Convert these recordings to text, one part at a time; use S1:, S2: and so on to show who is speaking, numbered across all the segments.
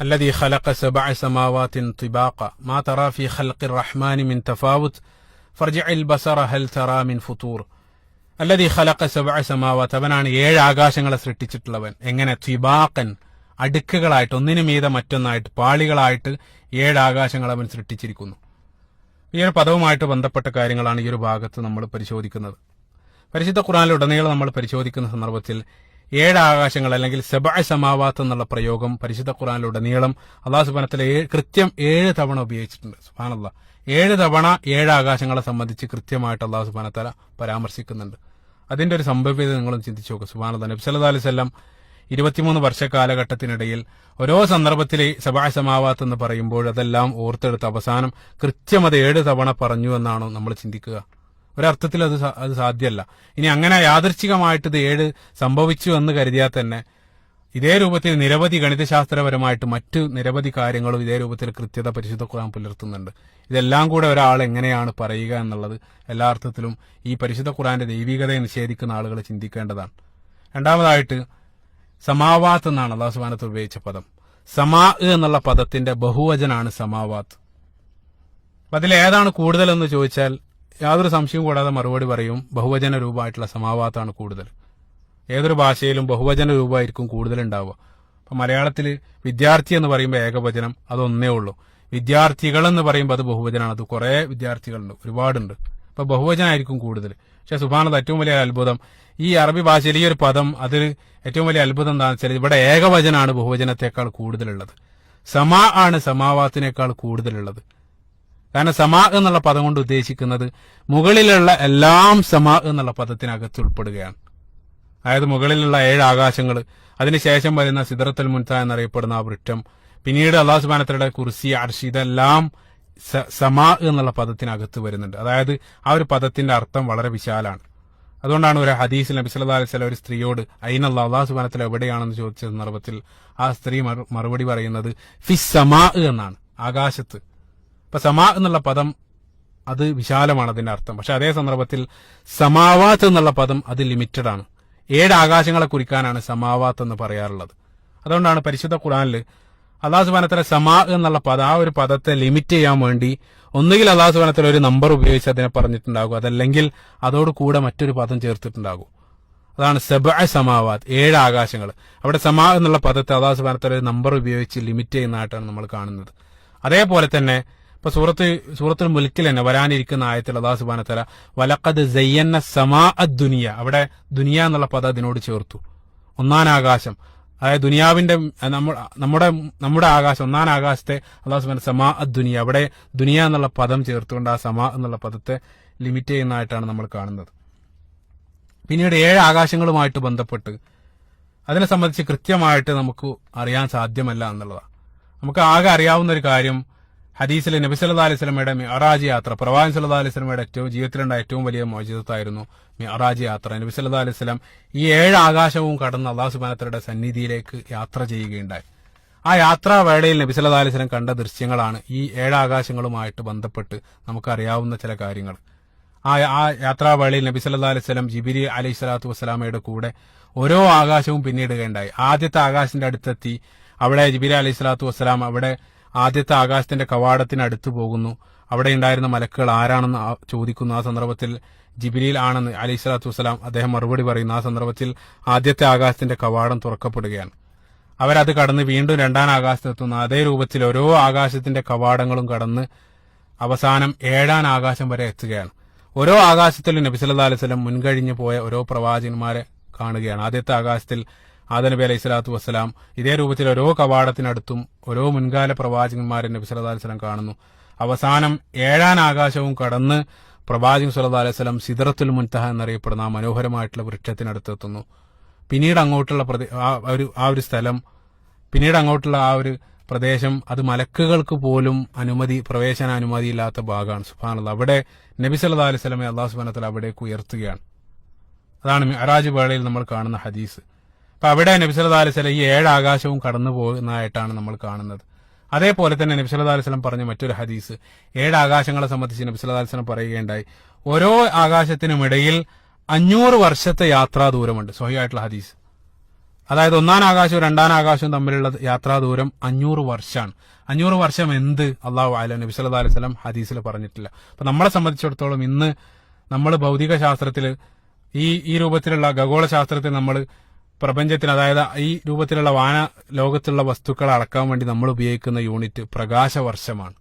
S1: الذي خلق سبع سماوات طباقا ما ترى في خلق الرحمن من تفاوت فارجع البصر هل ترى من فطور الذي خلق سبع سماوات അവനാണ് ഏഴ് ആകാശങ്ങളെ സൃഷ്ടിച്ചിട്ടുള്ളവൻ എങ്ങനെ ത്വിബാക്കൻ അടുക്കുകളായിട്ട് ഒന്നിനു മീതെ മറ്റൊന്നായിട്ട് പാളികളായിട്ട് ഏഴ് ആകാശങ്ങൾ അവൻ സൃഷ്ടിച്ചിരിക്കുന്നു ഈ ഒരു പദവുമായിട്ട് ബന്ധപ്പെട്ട കാര്യങ്ങളാണ് ഈ ഒരു ഭാഗത്ത് നമ്മൾ പരിശോധിക്കുന്നത് പരിശുദ്ധ ഖുറാനിലുടനീളം നമ്മൾ പരിശോധിക്കുന്ന സന്ദർഭത്തിൽ ഏഴ് ആകാശങ്ങൾ അല്ലെങ്കിൽ സെബായ് സമാവാത്ത് എന്നുള്ള പ്രയോഗം പരിശുദ്ധ ഖുറാനിലുടനീളം അള്ളാഹു സുബാനത്തിലെ കൃത്യം ഏഴ് തവണ ഉപയോഗിച്ചിട്ടുണ്ട്. സുബാനല്ല ഏഴ് തവണ ഏഴ് ആകാശങ്ങളെ സംബന്ധിച്ച് കൃത്യമായിട്ട് അള്ളാഹു സുബാനത്തല പരാമർശിക്കുന്നുണ്ട്. അതിന്റെ ഒരു സംഭവ്യത നിങ്ങളും ചിന്തിച്ചു നോക്കുക സുബാനല്ല നബി അലിസ്ല്ലാം ഇരുപത്തിമൂന്ന് വർഷ കാലഘട്ടത്തിനിടയിൽ ഓരോ സന്ദർഭത്തിൽ സഭാ സമാവാത്ത് എന്ന് പറയുമ്പോൾ അതെല്ലാം ഓർത്തെടുത്ത് അവസാനം കൃത്യം അത് ഏഴ് തവണ പറഞ്ഞു എന്നാണോ നമ്മൾ ചിന്തിക്കുക. ഒരർത്ഥത്തിൽ അത് അത് സാധ്യമല്ല. ഇനി അങ്ങനെ യാദർച്ഛികമായിട്ട് ഇത് ഏഴ് സംഭവിച്ചു എന്ന് കരുതിയാൽ തന്നെ ഇതേ രൂപത്തിൽ നിരവധി ഗണിതശാസ്ത്രപരമായിട്ട് മറ്റു നിരവധി കാര്യങ്ങളും ഇതേ രൂപത്തിൽ കൃത്യത പരിശുദ്ധ ഖുർആൻ പുലർത്തുന്നുണ്ട്. ഇതെല്ലാം കൂടെ ഒരാൾ എങ്ങനെയാണ് പറയുക എന്നുള്ളത് എല്ലാ അർത്ഥത്തിലും ഈ പരിശുദ്ധ ഖുർആന്റെ ദൈവികതയെ നിഷേധിക്കുന്ന ആളുകൾ ചിന്തിക്കേണ്ടതാണ്. രണ്ടാമതായിട്ട് സമാവാത്ത് എന്നാണ് അള്ളാഹു സുബാനത്ത് ഉപയോഗിച്ച പദം. സമാ എന്നുള്ള പദത്തിന്റെ ബഹുവചനാണ് സമാവാത്ത്. അതിലേതാണ് കൂടുതലെന്ന് ചോദിച്ചാൽ യാതൊരു സംശയവും കൂടാതെ മറുപടി പറയും ബഹുവചന രൂപമായിട്ടുള്ള സമാവാത്താണ് കൂടുതൽ. ഏതൊരു ഭാഷയിലും ബഹുവചന രൂപമായിരിക്കും കൂടുതൽ ഉണ്ടാവുക അപ്പൊ മലയാളത്തിൽ വിദ്യാർത്ഥി എന്ന് പറയുമ്പോൾ ഏകവചനം അതൊന്നേ ഉള്ളൂ. വിദ്യാർത്ഥികൾ എന്ന് പറയുമ്പോൾ അത് ബഹുവചനമാണ്. അത് കുറെ വിദ്യാർത്ഥികളുണ്ട് ഒരുപാടുണ്ട്. അപ്പൊ ബഹുവചനായിരിക്കും കൂടുതൽ. പക്ഷെ സുഭാനത് ഏറ്റവും വലിയ അത്ഭുതം. ഈ അറബി ഭാഷയിൽ ഈ ഒരു പദം അതിൽ ഏറ്റവും വലിയ അത്ഭുതം എന്താണെന്ന് വെച്ചാൽ ഇവിടെ ഏകവചനാണ് ബഹുവചനത്തെക്കാൾ കൂടുതലുള്ളത്. സമാ ആണ് സമാവാത്തിനേക്കാൾ കൂടുതലുള്ളത്. കാരണം സമാ എന്നുള്ള പദം കൊണ്ട് ഉദ്ദേശിക്കുന്നത് മുകളിലുള്ള എല്ലാം സമാ എന്നുള്ള പദത്തിനകത്ത് ഉൾപ്പെടുകയാണ്. അതായത് മുകളിലുള്ള ഏഴ് ആകാശങ്ങൾ അതിനുശേഷം വരുന്ന സിദ്റത്തുൽ മുൻസ എന്നറിയപ്പെടുന്ന ആ വൃക്ഷം പിന്നീട് അള്ളാഹു സുബാനത്തയുടെ കുർസി അർഷി ഇതെല്ലാം സമാ എന്നുള്ള പദത്തിനകത്ത് വരുന്നുണ്ട്. അതായത് ആ ഒരു പദത്തിന്റെ അർത്ഥം വളരെ വിശാലാണ്. അതുകൊണ്ടാണ് ഒരു ഹദീസിൽ നബി സല്ലല്ലാഹു അലൈഹി ഒരു സ്ത്രീയോട് അയിനല്ല അള്ളാഹു സുബാനത്തിൽ എവിടെയാണെന്ന് ചോദിച്ച സന്ദർഭത്തിൽ ആ സ്ത്രീ മറുപടി പറയുന്നത് ഫിസ് സമാ എന്നാണ്. ആകാശത്ത്. ഇപ്പൊ സമാ എന്നുള്ള പദം അത് വിശാലമാണ് അതിന്റെ അർത്ഥം. പക്ഷെ അതേ സന്ദർഭത്തിൽ സമാവാത്ത് എന്നുള്ള പദം അത് ലിമിറ്റഡ് ആണ്. ഏഴ് ആകാശങ്ങളെ കുറിക്കാനാണ് സമാവാത്ത് എന്ന് പറയാറുള്ളത്. അതുകൊണ്ടാണ് പരിശുദ്ധ ഖുറാനിൽ അള്ളാഹു സുബാനത്തിലെ സമാ എന്നുള്ള പദം ആ ഒരു പദത്തെ ലിമിറ്റ് ചെയ്യാൻ വേണ്ടി ഒന്നുകിൽ അള്ളാഹു സുബാനത്തിൽ ഒരു നമ്പർ ഉപയോഗിച്ച് അതിനെ പറഞ്ഞിട്ടുണ്ടാകും. അതല്ലെങ്കിൽ അതോട് കൂടെ മറ്റൊരു പദം ചേർത്തിട്ടുണ്ടാകും. അതാണ് സെബ സമാവാത്ത് ഏഴ് ആകാശങ്ങൾ. അവിടെ സമാ എന്നുള്ള പദത്തെ അള്ളാഹു സുബാനത്തിൽ ഒരു നമ്പർ ഉപയോഗിച്ച് ലിമിറ്റ് ചെയ്യുന്നതായിട്ടാണ് നമ്മൾ കാണുന്നത്. അതേപോലെ തന്നെ ഇപ്പൊ സൂറത്ത് സൂറത്തിൽ മുൽക്കിൽ തന്നെ വരാനിരിക്കുന്ന ആയത്തിൽ അള്ളാഹു സുബാന തല വലക്കത് ജയ്യന്ന സമാ ദുനിയ അവിടെ ദുനിയ എന്നുള്ള പദം അതിനോട് ചേർത്തു. ഒന്നാം ആകാശം. അതായത് ദുനിയാവിന്റെ നമ്മുടെ നമ്മുടെ ആകാശം ഒന്നാം ആകാശത്തെ അള്ളാഹു സുബാന സമാ ദുനിയ അവിടെ ദുനിയ എന്നുള്ള പദം ചേർത്തുകൊണ്ട് ആ സമാ എന്നുള്ള പദത്തെ ലിമിറ്റ് ചെയ്യുന്നതായിട്ടാണ് നമ്മൾ കാണുന്നത്. പിന്നീട് ഏഴ് ആകാശങ്ങളുമായിട്ട് ബന്ധപ്പെട്ട് അതിനെ സംബന്ധിച്ച് കൃത്യമായിട്ട് നമുക്ക് അറിയാൻ സാധ്യമല്ല എന്നുള്ളതാണ് നമുക്ക് ആകെ അറിയാവുന്ന ഒരു കാര്യം ഹദീസിലെ നബി സല്ലാ അലൈഹി സ്വലമയുടെ മിഅറാജ് യാത്ര പ്രവാചകൻ സല്ലാ അലൈഹി സ്വലമയുടെ ഏറ്റവും ജീവിതത്തിലുണ്ടായ ഏറ്റവും വലിയ മോചിതത്തായിരുന്നു മിഅറാജ് യാത്ര. നബി സല്ലാ അലൈഹി സ്വലം ഈ ഏഴ് ആകാശവും കടന്ന് അള്ളാഹു സുബാനത്തരുടെ സന്നിധിയിലേക്ക് യാത്ര ചെയ്യുകയുണ്ടായി. ആ യാത്രാ വേളയിൽ നബി സല്ലാ അലൈഹി സ്വലം കണ്ട ദൃശ്യങ്ങളാണ് ഈ ഏഴ് ആകാശങ്ങളുമായിട്ട് ബന്ധപ്പെട്ട് നമുക്കറിയാവുന്ന ചില കാര്യങ്ങൾ. ആ ആ യാത്രാവേളയിൽ നബി സല്ലാ അലൈഹി സ്വലം ജിബിരി അലൈഹി സ്വലാത്തു വസ്സലാമയുടെ കൂടെ ഓരോ ആകാശവും പിന്നിടുകയുണ്ടായി ആദ്യത്തെ ആകാശത്തിന്റെ അടുത്തെത്തി അവിടെ ജിബിരി അലൈഹി സ്വലാത്തു വസ്സലാം അവിടെ ആദ്യത്തെ ആകാശത്തിന്റെ കവാടത്തിന് അടുത്ത് പോകുന്നു. അവിടെ ഉണ്ടായിരുന്ന മലക്കുകൾ ആരാണെന്ന് ചോദിക്കുന്നു. ആ സന്ദർഭത്തിൽ ജിബിലിയിൽ ആണെന്ന് അലി സ്വലാത്തു വസ്സലാം അദ്ദേഹം മറുപടി പറയുന്നു. ആ സന്ദർഭത്തിൽ ആദ്യത്തെ ആകാശത്തിന്റെ കവാടം തുറക്കപ്പെടുകയാണ്. അവരത് കടന്ന് വീണ്ടും രണ്ടാം ആകാശത്തെത്തുന്നു. അതേ രൂപത്തിൽ ഓരോ ആകാശത്തിന്റെ കവാടങ്ങളും കടന്ന് അവസാനം ഏഴാം ആകാശം വരെ എത്തുകയാണ്. ഓരോ ആകാശത്തിലും നബി സല്ലല്ലാഹു അലൈഹി വസല്ലം മുൻകഴിഞ്ഞു പോയ ഓരോ പ്രവാചകന്മാരെ കാണുകയാണ്. ആദ്യത്തെ ആകാശത്തിൽ ആദ നബി അലൈഹി സ്വലാത്തു വസ്സലാം ഇതേ രൂപത്തിൽ ഓരോ കവാടത്തിനടുത്തും ഓരോ മുൻകാല പ്രവാചകന്മാരെ നബി സല്ലല്ലാഹു അലൈഹി സ്വലം കാണുന്നു. അവസാനം ഏഴാൻ ആകാശവും കടന്ന് പ്രവാചകൻ സല്ലല്ലാഹു അലൈഹി സ്വലം സിദറത്തുൽ മുൻതഹ എന്നറിയപ്പെടുന്ന ആ മനോഹരമായിട്ടുള്ള വൃക്ഷത്തിനടുത്തെത്തുന്നു. പിന്നീട് അങ്ങോട്ടുള്ള ഒരു ആ ഒരു സ്ഥലം പിന്നീട് അങ്ങോട്ടുള്ള ആ ഒരു പ്രദേശം അത് മലക്കുകൾക്ക് പോലും അനുമതി പ്രവേശന അനുമതി ഇല്ലാത്ത ഭാഗമാണ്. സുഫാനുള്ള അവിടെ നബി സല്ലല്ലാഹു അലൈഹി സ്വലമെ അള്ളാഹു സുബാനത്തിൽ അവിടേക്ക് ഉയർത്തുകയാണ്. അതാണ് മിഅറാജ് വേളയിൽ നമ്മൾ കാണുന്ന ഹദീസ്. അപ്പൊ അവിടെ നബി സല്ലല്ലാഹു അലൈഹി സ്വലം ഈ ഏഴ് ആകാശവും കടന്നു പോകുന്നതായിട്ടാണ് നമ്മൾ കാണുന്നത്. അതേപോലെ തന്നെ നബി സല്ലല്ലാഹു അലൈഹി വസല്ലം പറഞ്ഞ മറ്റൊരു ഹദീസ്. ഏഴ് ആകാശങ്ങളെ സംബന്ധിച്ച് നബി സല്ലല്ലാഹു അലൈഹി വസല്ലം പറയുകയുണ്ടായി. ഓരോ ആകാശത്തിനും ഇടയിൽ അഞ്ഞൂറ് വർഷത്തെ യാത്രാ ദൂരമുണ്ട്. സ്വഹിയായിട്ടുള്ള ഹദീസ്. അതായത് ഒന്നാം ആകാശവും രണ്ടാം ആകാശവും തമ്മിലുള്ള യാത്രാ ദൂരം അഞ്ഞൂറ് വർഷമാണ് അഞ്ഞൂറ് വർഷം എന്ത്? അള്ളാഹു അല. നബി സല്ലല്ലാഹു അലൈഹി വസല്ലം ഹദീസിൽ പറഞ്ഞിട്ടില്ല. അപ്പൊ നമ്മളെ സംബന്ധിച്ചിടത്തോളം ഇന്ന് നമ്മൾ ഭൗതിക ശാസ്ത്രത്തിൽ ഈ ഈ രൂപത്തിലുള്ള ഖഗോള ശാസ്ത്രത്തെ നമ്മൾ പ്രപഞ്ചത്തിൽ അതായത് ഈ രൂപത്തിലുള്ള വാന ലോകത്തുള്ള വസ്തുക്കളെ അളക്കാൻ വേണ്ടി നമ്മൾ ഉപയോഗിക്കുന്ന യൂണിറ്റ് പ്രകാശവർഷമാണ്.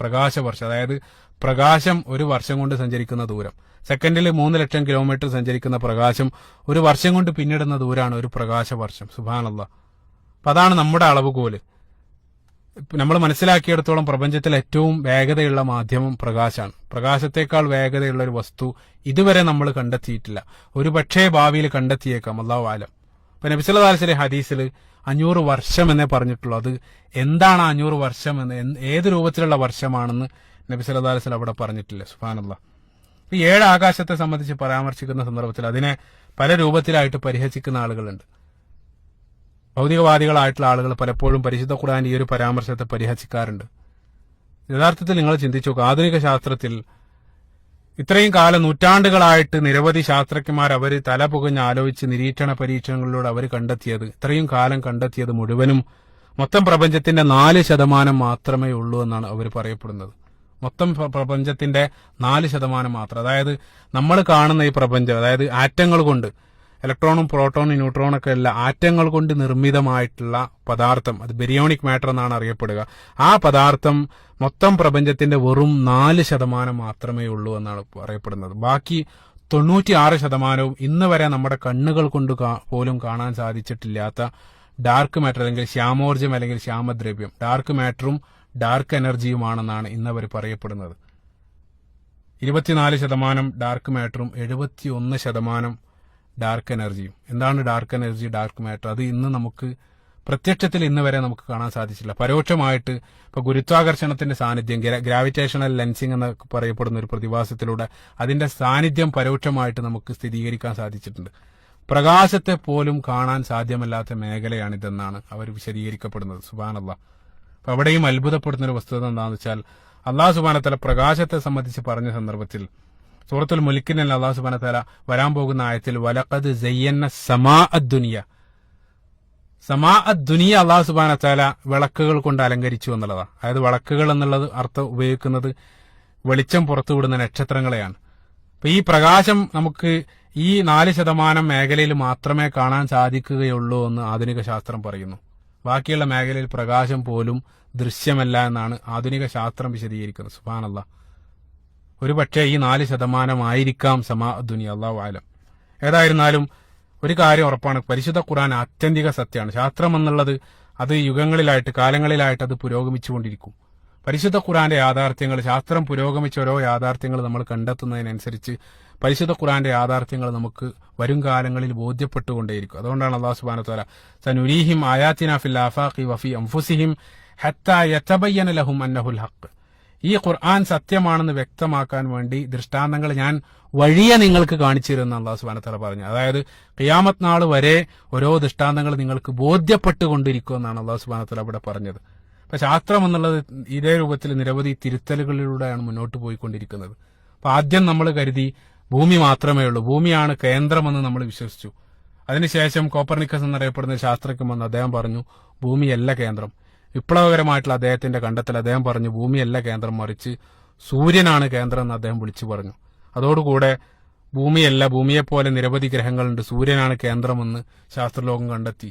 S1: പ്രകാശവർഷം അതായത് പ്രകാശം ഒരു വർഷം കൊണ്ട് സഞ്ചരിക്കുന്ന ദൂരം. സെക്കൻഡിൽ മൂന്ന് ലക്ഷം കിലോമീറ്റർ സഞ്ചരിക്കുന്ന പ്രകാശം ഒരു വർഷം കൊണ്ട് പിന്നിടുന്ന ദൂരമാണ് ഒരു പ്രകാശവർഷം. സുബാനല്ല അപ്പൊ അതാണ് നമ്മുടെ അളവുകോൽ. നമ്മൾ മനസ്സിലാക്കിയിടത്തോളം പ്രപഞ്ചത്തിൽ ഏറ്റവും വേഗതയുള്ള മാധ്യമം പ്രകാശമാണ് പ്രകാശത്തെക്കാൾ വേഗതയുള്ള ഒരു വസ്തു ഇതുവരെ നമ്മൾ കണ്ടെത്തിയിട്ടില്ല. ഒരു പക്ഷേ ഭാവിയിൽ കണ്ടെത്തിയേക്കാം. അള്ളാഹു ആലം. ഇപ്പൊ നബിസുല്ലാസ്ലെ ഹദീസിൽ അഞ്ഞൂറ് വർഷം എന്നേ പറഞ്ഞിട്ടുള്ളൂ. അത് എന്താണ് അഞ്ഞൂറ് വർഷം എന്ന് ഏത് രൂപത്തിലുള്ള വർഷമാണെന്ന് നബി സല്ലല്ലാഹു അലൈഹി വസല്ലം അവിടെ പറഞ്ഞിട്ടില്ല. സുഫാനുള്ള ഈ ഏഴ് ആകാശത്തെ സംബന്ധിച്ച് പരാമർശിക്കുന്ന സന്ദർഭത്തിൽ അതിനെ പല രൂപത്തിലായിട്ട് പരിഹസിക്കുന്ന ആളുകളുണ്ട്. ഭൗതികവാദികളായിട്ടുള്ള ആളുകൾ പലപ്പോഴും പരിശുദ്ധ ഖുർആൻ ഈ ഒരു പരാമർശത്തെ പരിഹസിക്കാറുണ്ട്. യഥാർത്ഥത്തിൽ നിങ്ങൾ ചിന്തിച്ചു ആധുനിക ശാസ്ത്രത്തിൽ ഇത്രയും കാലം നൂറ്റാണ്ടുകളായിട്ട് നിരവധി ശാസ്ത്രജ്ഞന്മാർ അവർ തല പുകഞ്ഞ് ആലോചിച്ച് നിരീക്ഷണ പരീക്ഷണങ്ങളിലൂടെ അവർ കണ്ടെത്തിയത്. ഇത്രയും കാലം കണ്ടെത്തിയത് മുഴുവനും മൊത്തം പ്രപഞ്ചത്തിന്റെ നാല് ശതമാനം മാത്രമേ ഉള്ളൂ എന്നാണ് അവർ പറയപ്പെടുന്നത്. മൊത്തം പ്രപഞ്ചത്തിന്റെ നാല് ശതമാനം മാത്രം. അതായത് നമ്മൾ കാണുന്ന ഈ പ്രപഞ്ചം അതായത് ആറ്റങ്ങൾ കൊണ്ട് ഇലക്ട്രോണും പ്രോട്ടോണും ന്യൂട്രോണും ഒക്കെ ഉള്ള ആറ്റങ്ങൾ കൊണ്ട് നിർമ്മിതമായിട്ടുള്ള പദാർത്ഥം. അത് ബെരിയോണിക് മാറ്റർ എന്നാണ് അറിയപ്പെടുക. ആ പദാർത്ഥം മൊത്തം പ്രപഞ്ചത്തിന്റെ വെറും നാല് ശതമാനം മാത്രമേ ഉള്ളൂ എന്നാണ് അറിയപ്പെടുന്നത് ബാക്കി തൊണ്ണൂറ്റി ആറ് ശതമാനവും ഇന്ന് വരെ നമ്മുടെ കണ്ണുകൾ കൊണ്ട് പോലും കാണാൻ സാധിച്ചിട്ടില്ലാത്ത ഡാർക്ക് മാറ്റർ അല്ലെങ്കിൽ ശ്യാമോർജം അല്ലെങ്കിൽ ശ്യാമദ്രവ്യം. ഡാർക്ക് മാറ്ററും ഡാർക്ക് എനർജിയുമാണെന്നാണ് ഇന്നവർ പറയപ്പെടുന്നത്. ഇരുപത്തിനാല് ശതമാനം ഡാർക്ക് മാറ്ററും എഴുപത്തിയൊന്ന് ശതമാനം ഡാർക്ക് എനർജിയും എന്താണ് ഡാർക്ക് എനർജി ഡാർക്ക് മാറ്റർ അത് ഇന്ന് നമുക്ക് പ്രത്യക്ഷത്തിൽ ഇന്ന് വരെ നമുക്ക് കാണാൻ സാധിച്ചില്ല പരോക്ഷമായിട്ട് ഇപ്പൊ ഗുരുത്വാകർഷണത്തിന്റെ സാന്നിധ്യം ഗ്രാവിറ്റേഷണൽ ലെൻസിങ് എന്ന് പറയപ്പെടുന്ന ഒരു പ്രതിഭാസത്തിലൂടെ അതിന്റെ സാന്നിധ്യം പരോക്ഷമായിട്ട് നമുക്ക് സ്ഥിരീകരിക്കാൻ സാധിച്ചിട്ടുണ്ട്. പ്രകാശത്തെ പോലും കാണാൻ സാധ്യമല്ലാത്ത മേഖലയാണിതെന്നാണ് അവർ വിശദീകരിക്കപ്പെടുന്നത്. സുബാനല്ല അപ്പൊ അവിടെയും അത്ഭുതപ്പെടുന്ന ഒരു വസ്തുത എന്താണെന്ന് വെച്ചാൽ അള്ളാഹു സുബാനത്തല പ്രകാശത്തെ സംബന്ധിച്ച് പറഞ്ഞ സന്ദർഭത്തിൽ സൂറത്തുൽ മുലിക്കിനല്ല അള്ളാഹു സുബാന തല വരാൻ പോകുന്ന ആയത്തിൽ വലക്കത് ജയ്യന്ന സമാ അദ്ദുനിയ സമാ അദ്ദുനിയ അള്ളാഹു സുബാന തല വിളക്കുകൾ കൊണ്ട് അലങ്കരിച്ചു എന്നുള്ളതാണ്. അതായത് വിളക്കുകൾ എന്നുള്ളത് അർത്ഥം ഉപയോഗിക്കുന്നത് വെളിച്ചം പുറത്തുവിടുന്ന നക്ഷത്രങ്ങളെയാണ്. അപ്പൊ ഈ പ്രകാശം നമുക്ക് ഈ നാല് ശതമാനം മേഖലയിൽ മാത്രമേ കാണാൻ സാധിക്കുകയുള്ളൂ എന്ന് ആധുനിക ശാസ്ത്രം പറയുന്നു. ബാക്കിയുള്ള മേഖലയിൽ പ്രകാശം പോലും ദൃശ്യമല്ല എന്നാണ് ആധുനിക ശാസ്ത്രം വിശദീകരിക്കുന്നത്. സുബാനല്ല ഒരു പക്ഷേ ഈ നാല് ശതമാനമായിരിക്കാം സമാ ദുനിയ അള്ളാഹു ആലം ഏതായിരുന്നാലും ഒരു കാര്യം ഉറപ്പാണ് പരിശുദ്ധ ഖുറാൻ ആത്യന്തിക സത്യമാണ്. ശാസ്ത്രം എന്നുള്ളത് അത് യുഗങ്ങളിലായിട്ട് കാലങ്ങളിലായിട്ട് അത് പുരോഗമിച്ചുകൊണ്ടിരിക്കും. പരിശുദ്ധ ഖുറാന്റെ യാഥാർത്ഥ്യങ്ങൾ ശാസ്ത്രം പുരോഗമിച്ച ഓരോ യാഥാർത്ഥ്യങ്ങൾ നമ്മൾ കണ്ടെത്തുന്നതിനനുസരിച്ച് പരിശുദ്ധ ഖുറാന്റെ യാഥാർത്ഥ്യങ്ങൾ നമുക്ക് വരും കാലങ്ങളിൽ ബോധ്യപ്പെട്ടുകൊണ്ടേയിരിക്കും. അതുകൊണ്ടാണ് അള്ളാഹു സുബാന തോല സനുരീഹിം ആയാത്തിന ഫിൽ ആഫാഖി വഫി അംഫുസിഹിം ഹത്ത യതബയ്യന ലഹും അന്നഹുൽ ഹഖ്. ഈ ഖുർആൻ സത്യമാണെന്ന് വ്യക്തമാക്കാൻ വേണ്ടി ദൃഷ്ടാന്തങ്ങൾ ഞാൻ വഴിയെ നിങ്ങൾക്ക് കാണിച്ചിരുന്ന അള്ളാഹു സുബാനത്തല തല പറഞ്ഞു. അതായത് ഖിയാമത് നാൾ വരെ ഓരോ ദൃഷ്ടാന്തങ്ങൾ നിങ്ങൾക്ക് ബോധ്യപ്പെട്ടുകൊണ്ടിരിക്കുമെന്നാണ് അള്ളാഹു സുബാനത്തല തല ഇവിടെ പറഞ്ഞത്. അപ്പൊ ശാസ്ത്രം എന്നുള്ളത് ഇതേ രൂപത്തിൽ നിരവധി തിരുത്തലുകളിലൂടെയാണ് മുന്നോട്ട് പോയിക്കൊണ്ടിരിക്കുന്നത്. അപ്പൊ ആദ്യം നമ്മൾ കരുതി ഭൂമി മാത്രമേ ഉള്ളൂ. ഭൂമിയാണ് കേന്ദ്രമെന്ന് നമ്മൾ വിശ്വസിച്ചു. അതിനുശേഷം കോപ്പർനിക്കസ് എന്നറിയപ്പെടുന്ന ശാസ്ത്രജ്ഞൻ വന്ന് അദ്ദേഹം പറഞ്ഞു ഭൂമിയല്ല കേന്ദ്രം. വിപ്ലവകരമായിട്ടുള്ള അദ്ദേഹത്തിന്റെ കണ്ടെത്തൽ. അദ്ദേഹം പറഞ്ഞു ഭൂമിയല്ല കേന്ദ്രം മറിച്ച് സൂര്യനാണ് കേന്ദ്രം എന്ന് അദ്ദേഹം വിളിച്ചു പറഞ്ഞു. അതോടുകൂടെ ഭൂമിയല്ല ഭൂമിയെപ്പോലെ നിരവധി ഗ്രഹങ്ങളുണ്ട്. സൂര്യനാണ് കേന്ദ്രമെന്ന് ശാസ്ത്രലോകം കണ്ടെത്തി.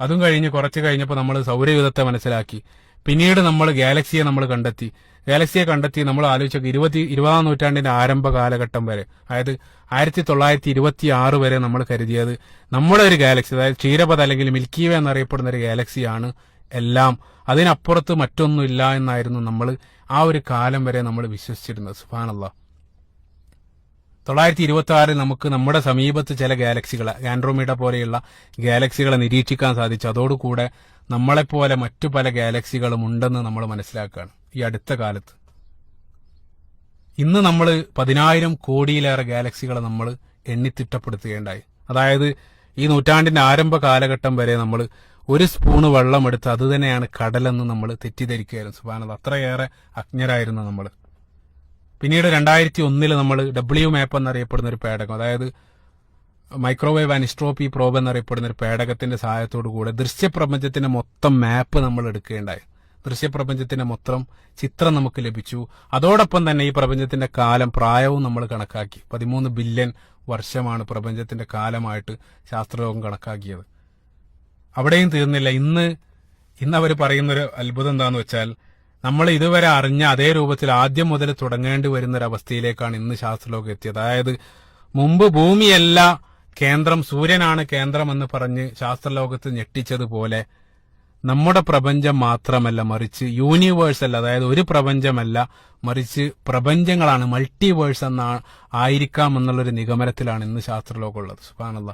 S1: അതും കഴിഞ്ഞ് കുറച്ച് കഴിഞ്ഞപ്പോൾ നമ്മൾ സൗരയുധത്തെ മനസ്സിലാക്കി. പിന്നീട് നമ്മൾ ഗാലക്സിയെ നമ്മൾ കണ്ടെത്തി. ഗാലക്സിയെ കണ്ടെത്തി നമ്മൾ ആലോചിച്ച ഇരുപത്തി ഇരുപതാം നൂറ്റാണ്ടിന്റെ ആരംഭ കാലഘട്ടം വരെ അതായത് ആയിരത്തി തൊള്ളായിരത്തി ഇരുപത്തി ആറ് വരെ നമ്മൾ കരുതിയത് നമ്മുടെ ഒരു ഗാലക്സി അതായത് ക്ഷീരപഥ അല്ലെങ്കിൽ മിൽക്കി വേ എന്നറിയപ്പെടുന്ന ഒരു ഗാലക്സിയാണ് എല്ലാം അതിനപ്പുറത്ത് മറ്റൊന്നുമില്ല എന്നായിരുന്നു നമ്മൾ ആ ഒരു കാലം വരെ നമ്മൾ വിശ്വസിച്ചിരുന്നത്. സുഫാനല്ല തൊള്ളായിരത്തി ഇരുപത്തി ആറിൽ നമുക്ക് നമ്മുടെ സമീപത്ത് ചില ഗാലക്സികളെ ആൻഡ്രോമീഡ പോലെയുള്ള ഗാലക്സികളെ നിരീക്ഷിക്കാൻ സാധിച്ചു. അതോടുകൂടെ നമ്മളെപ്പോലെ മറ്റു പല ഗാലക്സികളും ഉണ്ടെന്ന് നമ്മൾ മനസ്സിലാക്കുകയാണ് ഈ അടുത്ത കാലത്ത്. ഇന്ന് നമ്മൾ പതിനായിരം കോടിയിലേറെ ഗാലക്സികളെ നമ്മൾ എണ്ണിത്തിട്ടപ്പെടുത്തുകയുണ്ടായി. അതായത് ഈ നൂറ്റാണ്ടിന്റെ ആരംഭ കാലഘട്ടം വരെ നമ്മൾ ഒരു സ്പൂണ് വെള്ളം എടുത്ത് അത് തന്നെയാണ് കടലെന്ന് നമ്മൾ തെറ്റിദ്ധരിക്കുകയായിരുന്നു. സുബാനത് അത്രയേറെ അജ്ഞരായിരുന്നു നമ്മൾ പിന്നീട് രണ്ടായിരത്തി ഒന്നിൽ നമ്മൾ ഡബ്ല്യു മാപ്പ് എന്നറിയപ്പെടുന്ന ഒരു പേടകം അതായത് മൈക്രോവേവ് അനിസ്ട്രോപ്പി പ്രോബ് എന്നറിയപ്പെടുന്ന ഒരു പേടകത്തിന്റെ സഹായത്തോടു കൂടെ ദൃശ്യപ്രപഞ്ചത്തിന്റെ മൊത്തം മാപ്പ് നമ്മൾ എടുക്കുകയുണ്ടായി. ദൃശ്യപ്രപഞ്ചത്തിന്റെ മൊത്തം ചിത്രം നമുക്ക് ലഭിച്ചു. അതോടൊപ്പം തന്നെ ഈ പ്രപഞ്ചത്തിന്റെ കാലം പ്രായവും നമ്മൾ കണക്കാക്കി. പതിമൂന്ന് ബില്യൺ വർഷമാണ് പ്രപഞ്ചത്തിന്റെ കാലമായിട്ട് ശാസ്ത്രലോകം കണക്കാക്കിയത്. അവിടെയും തീർന്നില്ല. ഇന്ന് ഇന്ന് അവർ പറയുന്നൊരു അത്ഭുതം എന്താന്ന് വെച്ചാൽ നമ്മൾ ഇതുവരെ അറിഞ്ഞ അതേ രൂപത്തിൽ ആദ്യം മുതൽ തുടങ്ങേണ്ടി വരുന്ന ഒരു അവസ്ഥയിലേക്കാണ് ഇന്ന് ശാസ്ത്രലോകം എത്തിയത്. അതായത് മുമ്പ് ഭൂമിയല്ല കേന്ദ്രം സൂര്യനാണ് കേന്ദ്രം എന്ന് പറഞ്ഞ് ശാസ്ത്രലോകത്ത് ഞെട്ടിച്ചതുപോലെ നമ്മുടെ പ്രപഞ്ചം മാത്രമല്ല മറിച്ച് യൂണിവേഴ്സ് അല്ല അതായത് ഒരു പ്രപഞ്ചമല്ല മറിച്ച് പ്രപഞ്ചങ്ങളാണ് മൾട്ടിവേഴ്സ് എന്ന ആയിരിക്കാം എന്നുള്ളൊരു നിഗമനത്തിലാണ് ഇന്ന് ശാസ്ത്രലോകമുള്ളത് സുബാനല്ല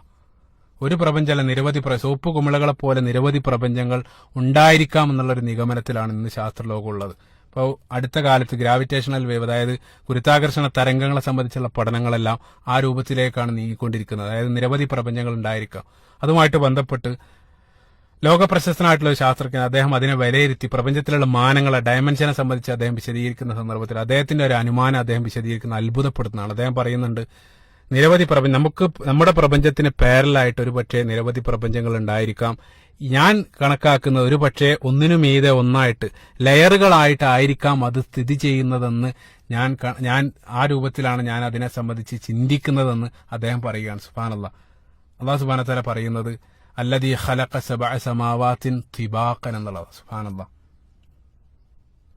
S1: ഒരു പ്രപഞ്ചമല്ല നിരവധി സോപ്പ് കുമിളകളെ പോലെ നിരവധി പ്രപഞ്ചങ്ങൾ ഉണ്ടായിരിക്കാം എന്നുള്ളൊരു നിഗമനത്തിലാണ് ഇന്ന് ശാസ്ത്രലോകം ഉള്ളത് അപ്പോൾ അടുത്ത കാലത്ത് ഗ്രാവിറ്റേഷണൽ വേവ് അതായത് ഗുരുത്വാകർഷണ തരംഗങ്ങളെ സംബന്ധിച്ചുള്ള പഠനങ്ങളെല്ലാം ആ രൂപത്തിലേക്കാണ് നീങ്ങിക്കൊണ്ടിരിക്കുന്നത്. അതായത് നിരവധി പ്രപഞ്ചങ്ങൾ ഉണ്ടായിരിക്കാം. അതുമായിട്ട് ബന്ധപ്പെട്ട് ലോകപ്രശസ്തനായിട്ടുള്ള ഒരു ശാസ്ത്രജ്ഞൻ അദ്ദേഹം അതിനെ വിലയിരുത്തി പ്രപഞ്ചത്തിലുള്ള മാനങ്ങളെ ഡയമെൻഷനെ സംബന്ധിച്ച് അദ്ദേഹം വിശദീകരിക്കുന്ന സന്ദർഭത്തിൽ അദ്ദേഹത്തിന്റെ ഒരു അനുമാനം അദ്ദേഹം വിശദീകരിക്കുന്ന അത്ഭുതപ്പെടുത്തുന്നതാണ്. അദ്ദേഹം പറയുന്നുണ്ട് നിരവധി പ്രപഞ്ചം നമുക്ക് നമ്മുടെ പ്രപഞ്ചത്തിന് പാരലായിട്ട് ഒരു പക്ഷേ നിരവധി പ്രപഞ്ചങ്ങൾ ഉണ്ടായിരിക്കാം. ഞാൻ കണക്കാക്കുന്ന ഒരു പക്ഷേ ഒന്നിനു മീതെ ഒന്നായിട്ട് ലെയറുകളായിട്ടായിരിക്കാം അത് സ്ഥിതി ചെയ്യുന്നതെന്ന് ഞാൻ ഞാൻ ആ രൂപത്തിലാണ് ഞാൻ അതിനെ സംബന്ധിച്ച് ചിന്തിക്കുന്നതെന്ന് അദ്ദേഹം പറയുകയാണ്. സുബാനല്ല അള്ളാഹു സുബാനത്തല പറയുന്നത് അല്ലദീ ഹലക്ക സബ സമാവാത്തിൻ തിബാഖൻ എന്നുള്ളത് സുബാനല്ല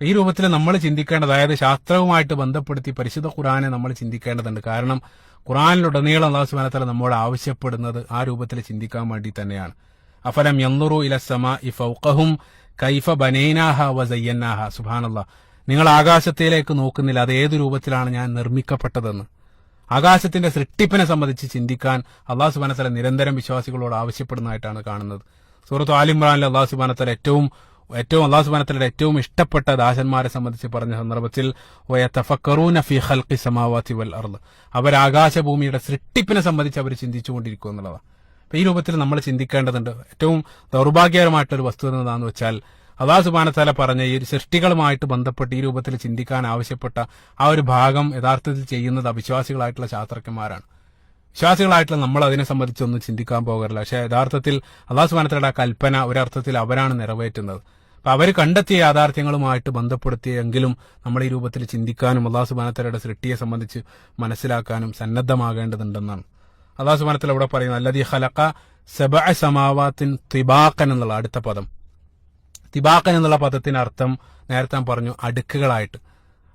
S1: ഈ രൂപത്തിൽ നമ്മൾ ചിന്തിക്കേണ്ടത് അതായത് ശാസ്ത്രവുമായിട്ട് ബന്ധപ്പെടുത്തി പരിശുദ്ധ ഖുറാനെ നമ്മൾ ചിന്തിക്കേണ്ടതുണ്ട്. കാരണം ഖുറാനിലുടനീളം അള്ളാഹു സുബാനത്തല നമ്മോട് ആവശ്യപ്പെടുന്നത് ആ രൂപത്തിൽ ചിന്തിക്കാൻ വേണ്ടി തന്നെയാണ്. അഫലം യന്നുറു ഇല സമ ഇ ഫൗഖഹും കൈഫ ബനൈനാഹ വസയ്യന്നാഹ സുബാനല്ല നിങ്ങൾ ആകാശത്തിലേക്ക് നോക്കുന്നില്ല അത് ഏത് രൂപത്തിലാണ് ഞാൻ നിർമ്മിക്കപ്പെട്ടതെന്ന്. ആകാശത്തിന്റെ സൃഷ്ടിപ്പിനെ സംബന്ധിച്ച് ചിന്തിക്കാൻ അള്ളാഹു സുബാനത്തല നിരന്തരം വിശ്വാസികളോട് ആവശ്യപ്പെടുന്നതായിട്ടാണ് കാണുന്നത്. സൂറത്ത് ആലിമ്രാനിൽ അള്ളാഹു സുബാനത്തല ഏറ്റവും ഏറ്റവും അള്ളാഹു സുബാനത്തലയുടെ ഏറ്റവും ഇഷ്ടപ്പെട്ട ദാസന്മാരെ സംബന്ധിച്ച് പറഞ്ഞ സന്ദർഭത്തിൽ ഫി ഖൽഖി സമാവാത്തി വൽ അർദ്. അവർ ആകാശഭൂമിയുടെ സൃഷ്ടിപ്പിനെ സംബന്ധിച്ച് അവർ ചിന്തിച്ചുകൊണ്ടിരിക്കും എന്നുള്ളതാണ്. ഈ രൂപത്തിൽ നമ്മൾ ചിന്തിക്കേണ്ടതുണ്ട്. ഏറ്റവും ദൗർഭാഗ്യകരമായിട്ടൊരു വസ്തുത എന്താണെന്ന് വെച്ചാൽ അള്ളാഹു സുബാനത്താല പറഞ്ഞ ഈ സൃഷ്ടികളുമായിട്ട് ബന്ധപ്പെട്ട് ഈ രൂപത്തിൽ ചിന്തിക്കാൻ ആവശ്യപ്പെട്ട ആ ഒരു ഭാഗം യഥാർത്ഥത്തിൽ ചെയ്യുന്നത് അവിശ്വാസികളായിട്ടുള്ള ശാസ്ത്രജ്ഞന്മാരാണ്. വിശ്വാസികളായിട്ടുള്ള നമ്മൾ അതിനെ സംബന്ധിച്ചൊന്നും ചിന്തിക്കാൻ പോകാറില്ല. പക്ഷേ യഥാർത്ഥത്തിൽ അള്ളാഹു സുബാനത്തലയുടെ ആ കൽപ്പന ഒരർത്ഥത്തിൽ അവരാണ് നിറവേറ്റുന്നത്. അപ്പൊ അവർ കണ്ടെത്തിയ യാഥാർത്ഥ്യങ്ങളുമായിട്ട് ബന്ധപ്പെടുത്തിയെങ്കിലും നമ്മൾ ഈ രൂപത്തിൽ ചിന്തിക്കാനും അള്ളാഹു സുബാനത്തലയുടെ സൃഷ്ടിയെ സംബന്ധിച്ച് മനസ്സിലാക്കാനും സന്നദ്ധമാകേണ്ടതുണ്ടെന്നാണ്. അള്ളാഹു സുബാനത്തല ഇവിടെ പറയുന്നത് അല്ലതി ഹലക്ക സബഅ സമാവാത്തിൻ തിബാക്കൻ എന്നുള്ള അടുത്ത പദം. തിബാക്കൻ എന്നുള്ള പദത്തിന് അർത്ഥം നേരത്തെ പറഞ്ഞു അടുക്കുകളായിട്ട്.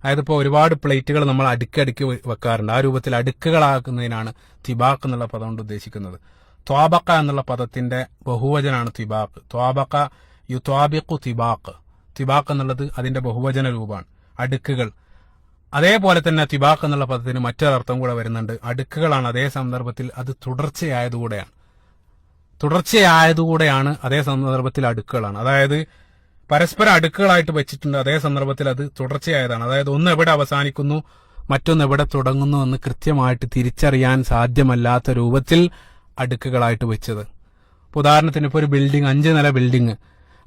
S1: അതായത് ഇപ്പോൾ ഒരുപാട് പ്ലേറ്റുകൾ നമ്മൾ അടുക്കടുക്കി വെക്കാറുണ്ട്. ആ രൂപത്തിൽ അടുക്കുകളാക്കുന്നതിനാണ് തിബാക്ക് എന്നുള്ള പദം കൊണ്ട് ഉദ്ദേശിക്കുന്നത്. ത്വാബക്ക എന്നുള്ള പദത്തിന്റെ ബഹുവചനാണ് തിബാക്ക്. ത്വാബക്ക യു ത്വാബിക്കു തിബാക്ക്. തിബാക്ക് എന്നുള്ളത് അതിന്റെ ബഹുവചന രൂപമാണ്. അടുക്കുകൾ. അതേപോലെ തന്നെ തിബാക്ക് എന്നുള്ള പദത്തിന് മറ്റൊരർത്ഥം കൂടെ വരുന്നുണ്ട്. അടുക്കുകളാണ് അതേ സന്ദർഭത്തിൽ അത് തുടർച്ചയായതുകൂടെയാണ്. തുടർച്ചയായതുകൂടെയാണ് അതേ സന്ദർഭത്തിൽ അടുക്കുകളാണ്. അതായത് പരസ്പരം അടുക്കുകളായിട്ട് വെച്ചിട്ടുണ്ട്. അതേ സന്ദർഭത്തിൽ അത് തുടർച്ചയായതാണ്. അതായത് ഒന്ന് എവിടെ അവസാനിക്കുന്നു മറ്റൊന്ന് എവിടെ തുടങ്ങുന്നു എന്ന് കൃത്യമായിട്ട് തിരിച്ചറിയാൻ സാധ്യമല്ലാത്ത രൂപത്തിൽ അടുക്കുകളായിട്ട് വെച്ചത്. ഉദാഹരണത്തിന് ഇപ്പോൾ ഒരു ബിൽഡിംഗ് അഞ്ച് നില ബിൽഡിംഗ്.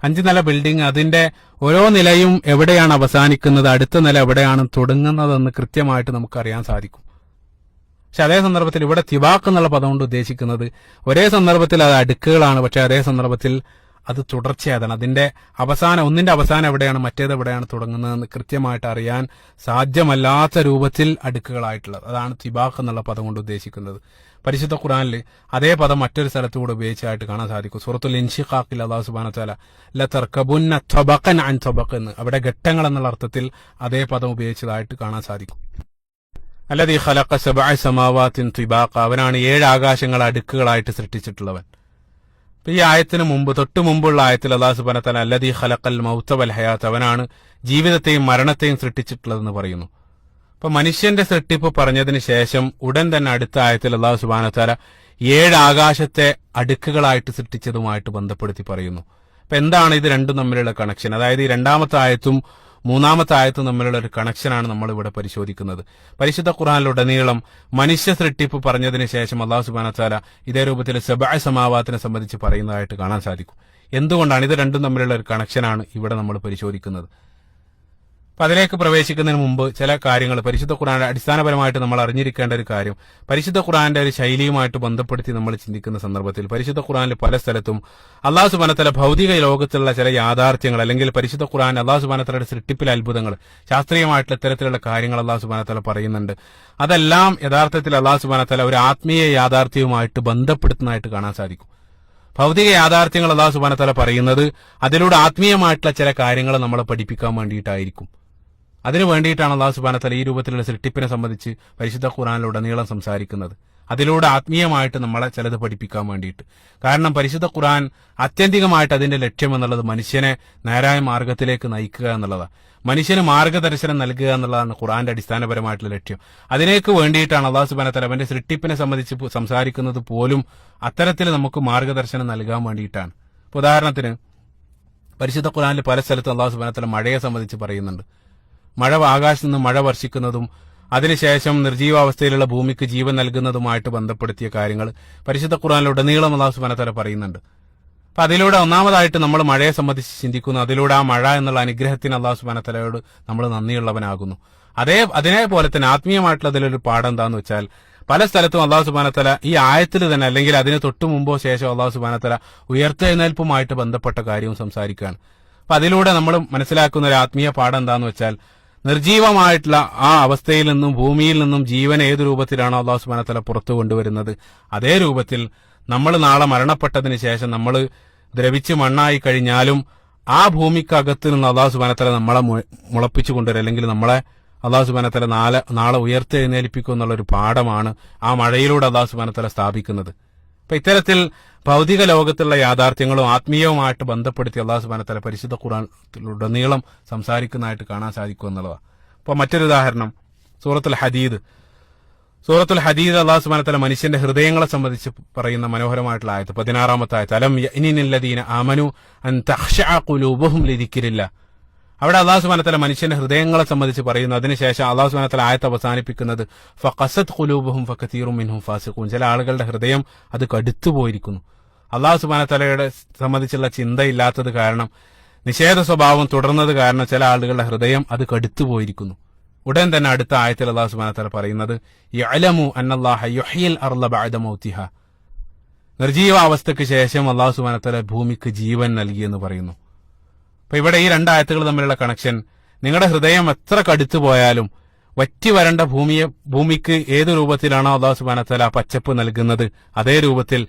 S1: അഞ്ച് നില ബിൽഡിംഗ് അതിന്റെ ഓരോ നിലയും എവിടെയാണ് അവസാനിക്കുന്നത് അടുത്ത നില എവിടെയാണ് തുടങ്ങുന്നതെന്ന് കൃത്യമായിട്ട് നമുക്കറിയാൻ സാധിക്കും. പക്ഷെ അതേ സന്ദർഭത്തിൽ ഇവിടെ തിവാക്ക് എന്നുള്ള പദം കൊണ്ട് ഉദ്ദേശിക്കുന്നത് ഒരേ സന്ദർഭത്തിൽ അത് അടുക്കുകളാണ് പക്ഷെ അതേ സന്ദർഭത്തിൽ അത് തുടർച്ചയായതാണ്. അതിന്റെ അവസാനം ഒന്നിന്റെ അവസാനം എവിടെയാണ് മറ്റേത് എവിടെയാണ് തുടങ്ങുന്നതെന്ന് കൃത്യമായിട്ട് അറിയാൻ സാധ്യമല്ലാത്ത രൂപത്തിൽ അടുക്കുകളായിട്ടുള്ളത്. അതാണ് തിബാഖ് എന്നുള്ള പദം കൊണ്ട് ഉദ്ദേശിക്കുന്നത്. പരിശുദ്ധ ഖുറാനിൽ അതേ പദം മറ്റൊരു സ്ഥലത്തുകൂടെ ഉപയോഗിച്ചായിട്ട് കാണാൻ സാധിക്കും. സൂറത്തുൽ ഇൻഷിഖാഖിൽ അള്ളാഹു സുബാന താല ലത്തർക്കബുന്ന ത്വബക്കൻ അൻ ത്വബക്ക് എന്ന്. അവിടെ ഘട്ടങ്ങൾ എന്നുള്ള അർത്ഥത്തിൽ അതേ പദം ഉപയോഗിച്ചതായിട്ട് കാണാൻ സാധിക്കും. അല്ലാതെ ഈ ഖലഖ സബഅ സമാവാത്തിൻ തിബാഖ അവനാണ് ഏഴ് ആകാശങ്ങൾ അടുക്കുകളായിട്ട് സൃഷ്ടിച്ചിട്ടുള്ളവൻ. ഈ ആയത്തിന് മുമ്പ് തൊട്ടു മുമ്പുള്ള ആയത്തിൽ അള്ളാഹു സുബാന തല അല്ലദീ ഖലഖൽ മൗത്ത വൽ ഹയാത്ത് അവനാണ് ജീവിതത്തെയും മരണത്തെയും സൃഷ്ടിച്ചിട്ടുള്ളതെന്ന് പറയുന്നു. അപ്പൊ മനുഷ്യന്റെ സൃഷ്ടിപ്പ് പറഞ്ഞതിന് ശേഷം ഉടൻ തന്നെ അടുത്ത ആയത്തിൽ അള്ളാഹു സുബാനത്താല ഏഴ് ആകാശത്തെ അടുക്കുകളായിട്ട് സൃഷ്ടിച്ചതുമായിട്ട് ബന്ധപ്പെടുത്തി പറയുന്നു. അപ്പൊ എന്താണ് ഇത് രണ്ടും തമ്മിലുള്ള കണക്ഷൻ അതായത് ഈ രണ്ടാമത്തെ ആയത്തും മൂന്നാമത്തെ ആയത്ത് തമ്മിലുള്ള ഒരു കണക്ഷനാണ് നമ്മൾ ഇവിടെ പരിശോധിക്കുന്നത്. പരിശുദ്ധ ഖുർആാനിലുടനീളം മനുഷ്യ സൃഷ്ടിപ്പ് പറഞ്ഞതിന് ശേഷം അള്ളാഹു സുബാന താല ഇതേ രൂപത്തിൽ സെബായ സമാവാത്തിനെ സംബന്ധിച്ച് പറയുന്നതായിട്ട് കാണാൻ സാധിക്കും. എന്തുകൊണ്ടാണ് ഇത് രണ്ടും തമ്മിലുള്ള ഒരു കണക്ഷനാണ് ഇവിടെ നമ്മൾ പരിശോധിക്കുന്നത്? അപ്പൊ അതിലേക്ക് പ്രവേശിക്കുന്നതിന് മുമ്പ് ചില കാര്യങ്ങൾ പരിശുദ്ധ ഖുർആന്റെ അടിസ്ഥാനപരമായിട്ട് നമ്മൾ അറിഞ്ഞിരിക്കേണ്ട ഒരു കാര്യം. പരിശുദ്ധ ഖുറാന്റെ ഒരു ശൈലിയുമായിട്ട് ബന്ധപ്പെടുത്തി നമ്മൾ ചിന്തിക്കുന്ന സന്ദർഭത്തിൽ പരിശുദ്ധ ഖുർആനിൽ പല സ്ഥലത്തും അള്ളാഹു സുബാനത്തല ഭൗതിക ലോകത്തിലുള്ള ചില യാഥാർത്ഥ്യങ്ങൾ അല്ലെങ്കിൽ പരിശുദ്ധ ഖുറാൻ അള്ളാഹു സുബാനത്തലയുടെ സൃഷ്ടിപ്പിലെ അത്ഭുതങ്ങൾ ശാസ്ത്രീയമായിട്ടുള്ള ഇത്തരത്തിലുള്ള കാര്യങ്ങൾ അള്ളാഹു സുബാനത്തല പറയുന്നുണ്ട്. അതെല്ലാം യഥാർത്ഥത്തിൽ അള്ളാഹു സുബാനത്തല ഒരു ആത്മീയ യാഥാർത്ഥ്യവുമായിട്ട് ബന്ധപ്പെടുത്തുന്നതായിട്ട് കാണാൻ സാധിക്കും. ഭൗതിക യാഥാർത്ഥ്യങ്ങൾ അള്ളാഹു സുബാനത്തല പറയുന്നത് അതിലൂടെ ആത്മീയമായിട്ടുള്ള ചില കാര്യങ്ങൾ നമ്മളെ പഠിപ്പിക്കാൻ വേണ്ടിയിട്ടായിരിക്കും. അതിനു വേണ്ടിയിട്ടാണ് അള്ളാഹു സുബാനത്തല ഈ രൂപത്തിലുള്ള സൃഷ്ടിപ്പിനെ സംബന്ധിച്ച് പരിശുദ്ധ ഖുറാനിലുടനീളം സംസാരിക്കുന്നത്. അതിലൂടെ ആത്മീയമായിട്ട് നമ്മളെ ചിലത് പഠിപ്പിക്കാൻ വേണ്ടിയിട്ട്. കാരണം പരിശുദ്ധ ഖുറാൻ ആത്യന്തികമായിട്ട് അതിന്റെ ലക്ഷ്യം എന്നുള്ളത് മനുഷ്യനെ നേരായ മാർഗത്തിലേക്ക് നയിക്കുക എന്നുള്ളതാണ്. മനുഷ്യന് മാർഗദർശനം നൽകുക എന്നുള്ളതാണ് ഖുറാന്റെ അടിസ്ഥാനപരമായിട്ടുള്ള ലക്ഷ്യം. അതിലേക്ക് വേണ്ടിയിട്ടാണ് അള്ളാഹു സുബാനത്തല അവന്റെ സൃഷ്ടിപ്പിനെ സംബന്ധിച്ച് സംസാരിക്കുന്നത് പോലും അത്തരത്തിൽ നമുക്ക് മാർഗദർശനം നൽകാൻ വേണ്ടിയിട്ടാണ്. ഉദാഹരണത്തിന് പരിശുദ്ധ ഖുറാനിൽ പല സ്ഥലത്തും അള്ളാഹു സുബാനത്തല മഴയെ സംബന്ധിച്ച് പറയുന്നുണ്ട്. മഴ ആകാശത്ത് നിന്ന് മഴ വർഷിക്കുന്നതും അതിനുശേഷം നിർജീവാവസ്ഥയിലുള്ള ഭൂമിക്ക് ജീവൻ നൽകുന്നതുമായിട്ട് ബന്ധപ്പെടുത്തിയ കാര്യങ്ങൾ പരിശുദ്ധ ഖുറാനിലുടനീളം അള്ളാഹു സുബാനത്തല പറയുന്നുണ്ട്. അപ്പൊ അതിലൂടെ ഒന്നാമതായിട്ട് നമ്മൾ മഴയെ സംബന്ധിച്ച് ചിന്തിക്കുന്നു. അതിലൂടെ ആ മഴ എന്നുള്ള അനുഗ്രഹത്തിന് അള്ളാഹു സുബാനത്തലയോട് നമ്മൾ നന്ദിയുള്ളവനാകുന്നു. അതേ അതിനേപോലെ തന്നെ ആത്മീയമായിട്ടുള്ള അതിലൊരു പാഠം എന്താന്ന് വെച്ചാൽ പല സ്ഥലത്തും അള്ളാഹു സുബാനത്തല ഈ ആയത്തിൽ തന്നെ അല്ലെങ്കിൽ അതിന് തൊട്ടു മുമ്പോ ശേഷം അള്ളാഹു സുബാനത്തല ഉയർത്തെഴുന്നേൽപ്പുമായിട്ട് ബന്ധപ്പെട്ട കാര്യവും സംസാരിക്കുകയാണ്. അപ്പൊ അതിലൂടെ നമ്മൾ മനസ്സിലാക്കുന്ന ഒരു ആത്മീയ പാഠം എന്താന്ന് വെച്ചാൽ നിർജീവമായിട്ടുള്ള ആ അവസ്ഥയിൽ നിന്നും ഭൂമിയിൽ നിന്നും ജീവൻ ഏത് രൂപത്തിലാണോ അള്ളാഹു സുബാനത്തല പുറത്തു കൊണ്ടുവരുന്നത്? അതേ രൂപത്തിൽ നമ്മൾ നാളെ മരണപ്പെട്ടതിന് ശേഷം നമ്മൾ ദ്രവിച്ച് മണ്ണായി കഴിഞ്ഞാലും ആ ഭൂമിക്കകത്ത് നിന്ന് അള്ളാഹു സുബാനത്തല നമ്മളെ മുളപ്പിച്ചു കൊണ്ടുവരും. അല്ലെങ്കിൽ നമ്മളെ അള്ളാഹു സുബാനത്തല നാളെ നാളെ ഉയർത്തെഴുന്നേൽപ്പിക്കും എന്നുള്ളൊരു പാഠമാണ് ആ മഴയിലൂടെ അള്ളാഹു സുബാനത്തല സ്ഥാപിക്കുന്നത്. അപ്പൊ ഇത്തരത്തിൽ ഭൗതിക ലോകത്തുള്ള യാഥാർത്ഥ്യങ്ങളും ആത്മീയവുമായിട്ട് ബന്ധപ്പെടുത്തി അള്ളാഹു സുബാനത്തല പരിശുദ്ധ ഖുറാനിലുടനീളം സംസാരിക്കുന്നതായിട്ട് കാണാൻ സാധിക്കും എന്നുള്ളതാണ്. അപ്പൊ മറ്റൊരു ഉദാഹരണം സൂറത്തുൽ ഹദീദ്. സൂറത്തുൽ ഹദീദ് അള്ളാഹു സുബാനത്തല മനുഷ്യന്റെ ഹൃദയങ്ങളെ സംബന്ധിച്ച് പറയുന്ന മനോഹരമായിട്ടുള്ള ആയത്ത് പതിനാറാമത്തെ ആയത്ത് അലം യഅ്നിനില്ലദീന അമനു അൻ ലിദിക്രില്ല. അവിടെ അള്ളാഹു സുബാനത്തല മനുഷ്യന്റെ ഹൃദയങ്ങളെ സംബന്ധിച്ച് പറയുന്നു. അതിനുശേഷം അള്ളാഹു സുബാനത്തല ആയത്ത് അവസാനിപ്പിക്കുന്നത് ഫഖസത് ഖുലൂബുഹും ഫക്കത്തീറും മിൻഹും ഫാസിഖും ചില ആളുകളുടെ ഹൃദയം അത് കടുത്തു പോയിരിക്കുന്നു അള്ളാഹു സുബാനത്തലയുടെ സംബന്ധിച്ചുള്ള ചിന്തയില്ലാത്തത് കാരണം നിഷേധ സ്വഭാവം തുടർന്നത് കാരണം ചില ആളുകളുടെ ഹൃദയം അത് കടുത്തു പോയിരിക്കുന്നു ഉടൻ തന്നെ അടുത്ത ആയത്തിൽ അള്ളാഹു സുബാനത്തല പറയുന്നത് നിർജീവ അന്നല്ലാഹ യുഹ്യിൽ അർള ബഅദ മൗതിഹ നിർജീവാവസ്ഥയ്ക്ക് ശേഷം അള്ളാഹു സുബാനത്തല ഭൂമിക്ക് ജീവൻ നൽകിയെന്ന് പറയുന്നു. അപ്പൊ ഇവിടെ ഈ രണ്ടായത്തുകൾ തമ്മിലുള്ള കണക്ഷൻ നിങ്ങളുടെ ഹൃദയം എത്ര കടുത്തു പോയാലും വറ്റി വരണ്ട ഭൂമിയെ ഭൂമിക്ക് ഏത് രൂപത്തിലാണോ അള്ളാഹു സുബാനത്തല പച്ചപ്പ് നൽകുന്നത് അതേ രൂപത്തിൽ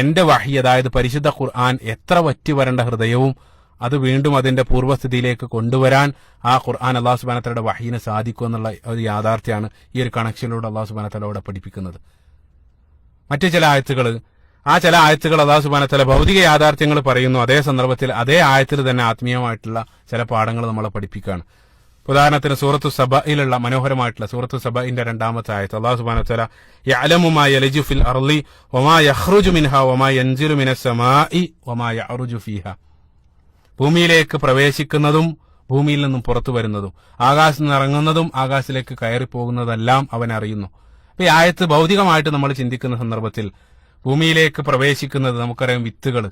S1: എന്റെ വഹി അതായത് പരിശുദ്ധ ഖുർആൻ എത്ര വറ്റി വരേണ്ട ഹൃദയവും അത് വീണ്ടും അതിന്റെ പൂർവസ്ഥിതിയിലേക്ക് കൊണ്ടുവരാൻ ആ ഖുർആൻ അള്ളാഹു സുബാനത്തലയുടെ വഹീന് സാധിക്കും എന്നുള്ള ഒരു യാഥാർത്ഥ്യമാണ് ഈ ഒരു കണക്ഷനിലൂടെ അള്ളാഹു സുബാനത്തല ഇവിടെ പഠിപ്പിക്കുന്നത്. മറ്റു ചില ആയത്തുകൾ ആ ചില ആയത്തുകൾ അള്ളാഹു സുബാനത്തല ഭൗതിക യാഥാർത്ഥ്യങ്ങൾ പറയുന്നു. അതേ സന്ദർഭത്തിൽ അതേ ആയത്തിൽ തന്നെ ആത്മീയമായിട്ടുള്ള ചില പാഠങ്ങൾ നമ്മളെ പഠിപ്പിക്കുകയാണ്. ഉദാഹരണത്തിന് സൂറത്തു സബയിലുള്ള മനോഹരമായിട്ടുള്ള സൂറത്തു സബയിന്റെ രണ്ടാമത്തെ ആയത്ത്. അള്ളാഹു ഫിൽ അർളി വമാ യഖ്റുജു മിൻഹ വമാ യഅറുജു ഫീഹ. ഭൂമിയിലേക്ക് പ്രവേശിക്കുന്നതും ഭൂമിയിൽ നിന്നും പുറത്തു വരുന്നതും ആകാശത്ത് നിന്ന് ഇറങ്ങുന്നതും ആകാശത്തിലേക്ക് കയറി പോകുന്നതെല്ലാം അവൻ അറിയുന്നു. അപ്പൊ ഈ ആയത്ത് ഭൗതികമായിട്ട് നമ്മൾ ചിന്തിക്കുന്ന സന്ദർഭത്തിൽ ഭൂമിയിലേക്ക് പ്രവേശിക്കുന്നത് നമുക്കറിയാം വിത്തുകൾ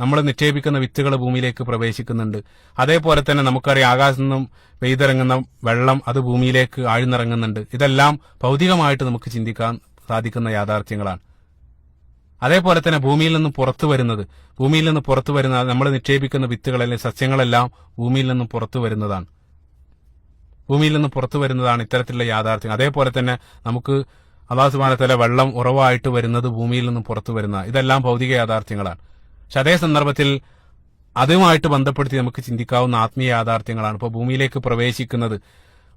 S1: നമ്മൾ നിക്ഷേപിക്കുന്ന വിത്തുകൾ ഭൂമിയിലേക്ക് പ്രവേശിക്കുന്നുണ്ട്. അതേപോലെ തന്നെ നമുക്കറിയാം ആകാശത്തു നിന്നും പെയ്തിറങ്ങുന്ന വെള്ളം അത് ഭൂമിയിലേക്ക് ആഴ്ന്നിറങ്ങുന്നുണ്ട്. ഇതെല്ലാം ഭൗതികമായിട്ട് നമുക്ക് ചിന്തിക്കാൻ സാധിക്കുന്ന യാഥാർത്ഥ്യങ്ങളാണ്. അതേപോലെ തന്നെ ഭൂമിയിൽ നിന്ന് പുറത്തു വരുന്നത്. ഭൂമിയിൽ നിന്ന് പുറത്തു വരുന്ന നമ്മൾ നിക്ഷേപിക്കുന്ന വിത്തുകൾ അല്ലെങ്കിൽ സസ്യങ്ങളെല്ലാം ഭൂമിയിൽ നിന്നും പുറത്തു വരുന്നതാണ്. ഭൂമിയിൽ നിന്ന് പുറത്തു വരുന്നതാണ് ഇത്തരത്തിലുള്ള യാഥാർത്ഥ്യം. അതേപോലെ തന്നെ നമുക്ക് അള്ളാഹു സുബാനത്തല വെള്ളം ഉറവായിട്ട് വരുന്നത് ഭൂമിയിൽ നിന്ന് പുറത്തു വരുന്ന ഇതെല്ലാം ഭൗതിക യാഥാർത്ഥ്യങ്ങളാണ്. പക്ഷെ അതേ സന്ദർഭത്തിൽ അതുമായിട്ട് ബന്ധപ്പെടുത്തി നമുക്ക് ചിന്തിക്കാവുന്ന ആത്മീയ യാഥാർത്ഥ്യങ്ങളാണ്. ഇപ്പോൾ ഭൂമിയിലേക്ക് പ്രവേശിക്കുന്നത്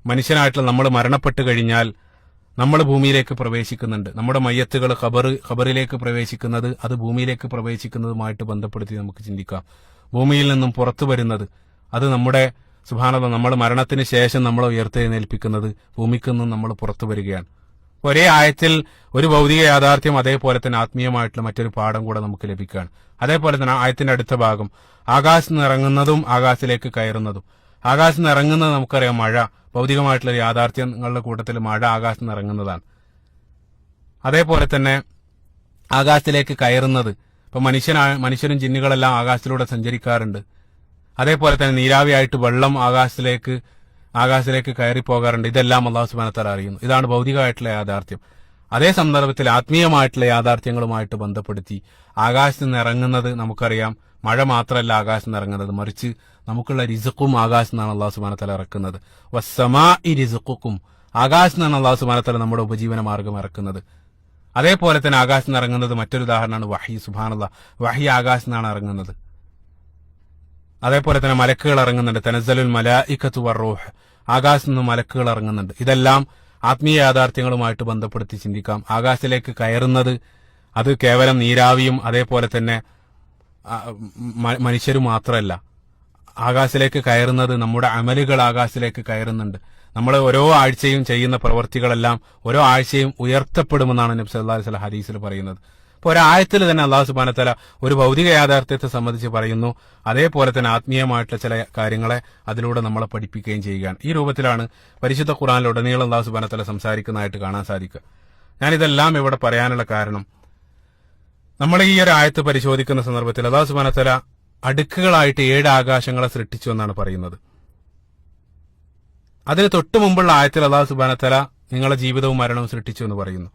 S1: മനുഷ്യനായിട്ടുള്ള നമ്മൾ മരണപ്പെട്ട് കഴിഞ്ഞാൽ നമ്മൾ ഭൂമിയിലേക്ക് പ്രവേശിക്കുന്നുണ്ട്. നമ്മുടെ മയ്യത്തുകൾ ഖബർ ഖബറിലേക്ക് പ്രവേശിക്കുന്നത് അത് ഭൂമിയിലേക്ക് പ്രവേശിക്കുന്നതുമായിട്ട് ബന്ധപ്പെടുത്തി നമുക്ക് ചിന്തിക്കാം. ഭൂമിയിൽ നിന്നും പുറത്തു വരുന്നത് അത് നമ്മുടെ സുഭാനത നമ്മൾ മരണത്തിന് ശേഷം നമ്മളെ ഉയർത്തെഴുന്നേൽപ്പിക്കുന്നത് ഭൂമിക്ക് നിന്നും നമ്മൾ പുറത്തു വരികയാണ്. ഒരേ ആയത്തിൽ ഒരു ഭൗതിക യാഥാർത്ഥ്യം അതേപോലെ തന്നെ ആത്മീയമായിട്ടുള്ള മറ്റൊരു പാഠം കൂടെ നമുക്ക് ലഭിക്കുകയാണ്. അതേപോലെ തന്നെ ആയത്തിന്റെ അടുത്ത ഭാഗം. ആകാശത്ത് ഇറങ്ങുന്നതും ആകാശത്തിലേക്ക് കയറുന്നതും. ആകാശത്ത് ഇറങ്ങുന്നത് നമുക്കറിയാം മഴ. ഭൗതികമായിട്ടുള്ള യാഥാർത്ഥ്യങ്ങളുടെ കൂട്ടത്തിൽ മഴ ആകാശത്ത് ഇറങ്ങുന്നതാണ്. അതേപോലെ തന്നെ ആകാശത്തിലേക്ക് കയറുന്നത്. ഇപ്പൊ മനുഷ്യനാ മനുഷ്യരും ജിന്നുകളെല്ലാം ആകാശത്തിലൂടെ സഞ്ചരിക്കാറുണ്ട്. അതേപോലെ തന്നെ നീരാവി ആയിട്ട് വെള്ളം ആകാശത്തിലേക്ക് ആകാശത്തിലേക്ക് കയറി പോകാറുണ്ട് ഇതെല്ലാം അള്ളാഹു സുബാനത്താൽ അറിയുന്നു. ഇതാണ് ഭൗതികമായിട്ടുള്ള യാഥാർത്ഥ്യം. അതേ സന്ദർഭത്തിൽ ആത്മീയമായിട്ടുള്ള യാഥാർത്ഥ്യങ്ങളുമായിട്ട് ബന്ധപ്പെടുത്തി ആകാശത്ത് നിന്ന് ഇറങ്ങുന്നത് നമുക്കറിയാം. മഴ മാത്രമല്ല ആകാശത്ത് നിന്ന് ഇറങ്ങുന്നത്. മറിച്ച് നമുക്കുള്ള റിസുക്കും ആകാശത്ത് നിന്നാണ് അള്ളാഹു സുബാനത്തല ഇറക്കുന്നത്. വസ്സമാ ഇ റിസുക്കും ആകാശത്ത് നിന്നാണ് അള്ളാഹു സുബാനത്തല നമ്മുടെ ഉപജീവന മാർഗം ഇറക്കുന്നത്. അതേപോലെ തന്നെ ആകാശത്ത് നിന്ന് ഇറങ്ങുന്നത് മറ്റൊരു ഉദാഹരണമാണ് വഹി. സുബാനുള്ള വഹി ആകാശത്ത് നിന്നാണ് ഇറങ്ങുന്നത്. അതേപോലെ തന്നെ മലക്കുകൾ ഇറങ്ങുന്നുണ്ട്. തനസലുൽ മലായിക്കത്തു വറൂഹ് ആകാശത്ത് നിന്ന് മലക്കുകൾ ഇറങ്ങുന്നുണ്ട്. ഇതെല്ലാം ആത്മീയ യാഥാർത്ഥ്യങ്ങളുമായിട്ട് ബന്ധപ്പെടുത്തി ചിന്തിക്കാം. ആകാശത്തിലേക്ക് കയറുന്നത് അത് കേവലം നീരാവിയും അതേപോലെ തന്നെ മനുഷ്യരും മാത്രമല്ല. ആകാശത്തിലേക്ക് കയറുന്നത് നമ്മുടെ അമലുകൾ ആകാശത്തിലേക്ക് കയറുന്നുണ്ട്. നമ്മൾ ഓരോ ആഴ്ചയും ചെയ്യുന്ന പ്രവൃത്തികളെല്ലാം ഓരോ ആഴ്ചയും ഉയർത്തപ്പെടുമെന്നാണ് നബ്സ് അല്ലാ ഹദീസിൽ പറയുന്നത്. അപ്പോൾ ഒരാഴത്തിൽ തന്നെ അള്ളാഹു സുബാനത്തല ഒരു ഭൗതിക യാഥാർത്ഥ്യത്തെ സംബന്ധിച്ച് പറയുന്നു. അതേപോലെ തന്നെ ആത്മീയമായിട്ടുള്ള ചില കാര്യങ്ങളെ അതിലൂടെ നമ്മളെ പഠിപ്പിക്കുകയും ചെയ്യുകയാണ്. ഈ രൂപത്തിലാണ് പരിശുദ്ധ ഖുറാനിലുടനീളം അള്ളാഹു സുബാനത്തല സംസാരിക്കുന്നതായിട്ട് കാണാൻ സാധിക്കുക. ഞാനിതെല്ലാം ഇവിടെ പറയാനുള്ള കാരണം നമ്മൾ ഈ ഒരു ആയത്ത് പരിശോധിക്കുന്ന സന്ദർഭത്തിൽ അള്ളാഹു സുബാനത്തല അടുക്കുകളായിട്ട് ഏഴ് ആകാശങ്ങളെ സൃഷ്ടിച്ചു എന്നാണ് പറയുന്നത്. അതിന് തൊട്ടു മുമ്പുള്ള ആയത്തിൽ അള്ളാഹു സുബാനത്തല നിങ്ങളെ ജീവിതവും മരണവും സൃഷ്ടിച്ചു എന്ന് പറയുന്നു.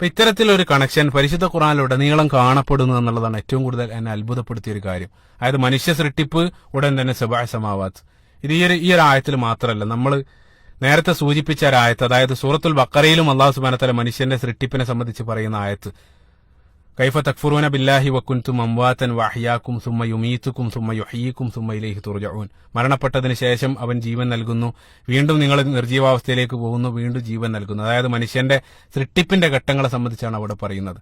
S1: അപ്പൊ ഇത്തരത്തിലൊരു കണക്ഷൻ പരിശുദ്ധ ഖുറാനിലുടനീളം കാണപ്പെടുന്നു എന്നുള്ളതാണ് ഏറ്റവും കൂടുതൽ എന്നെ അത്ഭുതപ്പെടുത്തിയ ഒരു കാര്യം. അതായത് മനുഷ്യ സൃഷ്ടിപ്പ് ഉടൻ തന്നെ സുബായ സമാവാത്ത്. ഇത് ഈ ഒരു ഈ ഒരു ആയത്തിൽ മാത്രമല്ല നമ്മൾ നേരത്തെ സൂചിപ്പിച്ച ഒരു ആയത്ത് അതായത് സൂറത്തുൽ ബക്കറയിലും അള്ളാഹു സുബാനത്തല മനുഷ്യന്റെ സൃഷ്ടിപ്പിനെ സംബന്ധിച്ച് പറയുന്ന ആയത്ത്. കൈഫ തക്ഫുറൂന ബില്ലാഹി വക്കുൻതും അംവാത്തൻ വാഹിയാക്കും സുമ്മ യുമീത്തുക്കും സുമ്മ യുഹീക്കും സുമ്മ ഇലൈഹി തുർജഊൻ മരണപ്പെട്ടതിന് ശേഷം അവൻ ജീവൻ നൽകുന്നു. വീണ്ടും നിങ്ങൾ നിർജീവാവസ്ഥയിലേക്ക് പോകുന്നു. വീണ്ടും ജീവൻ നൽകുന്നു. അതായത് മനുഷ്യന്റെ സൃഷ്ടിപ്പിന്റെ ഘട്ടങ്ങളെ സംബന്ധിച്ചാണ് അവിടെ പറയുന്നത്.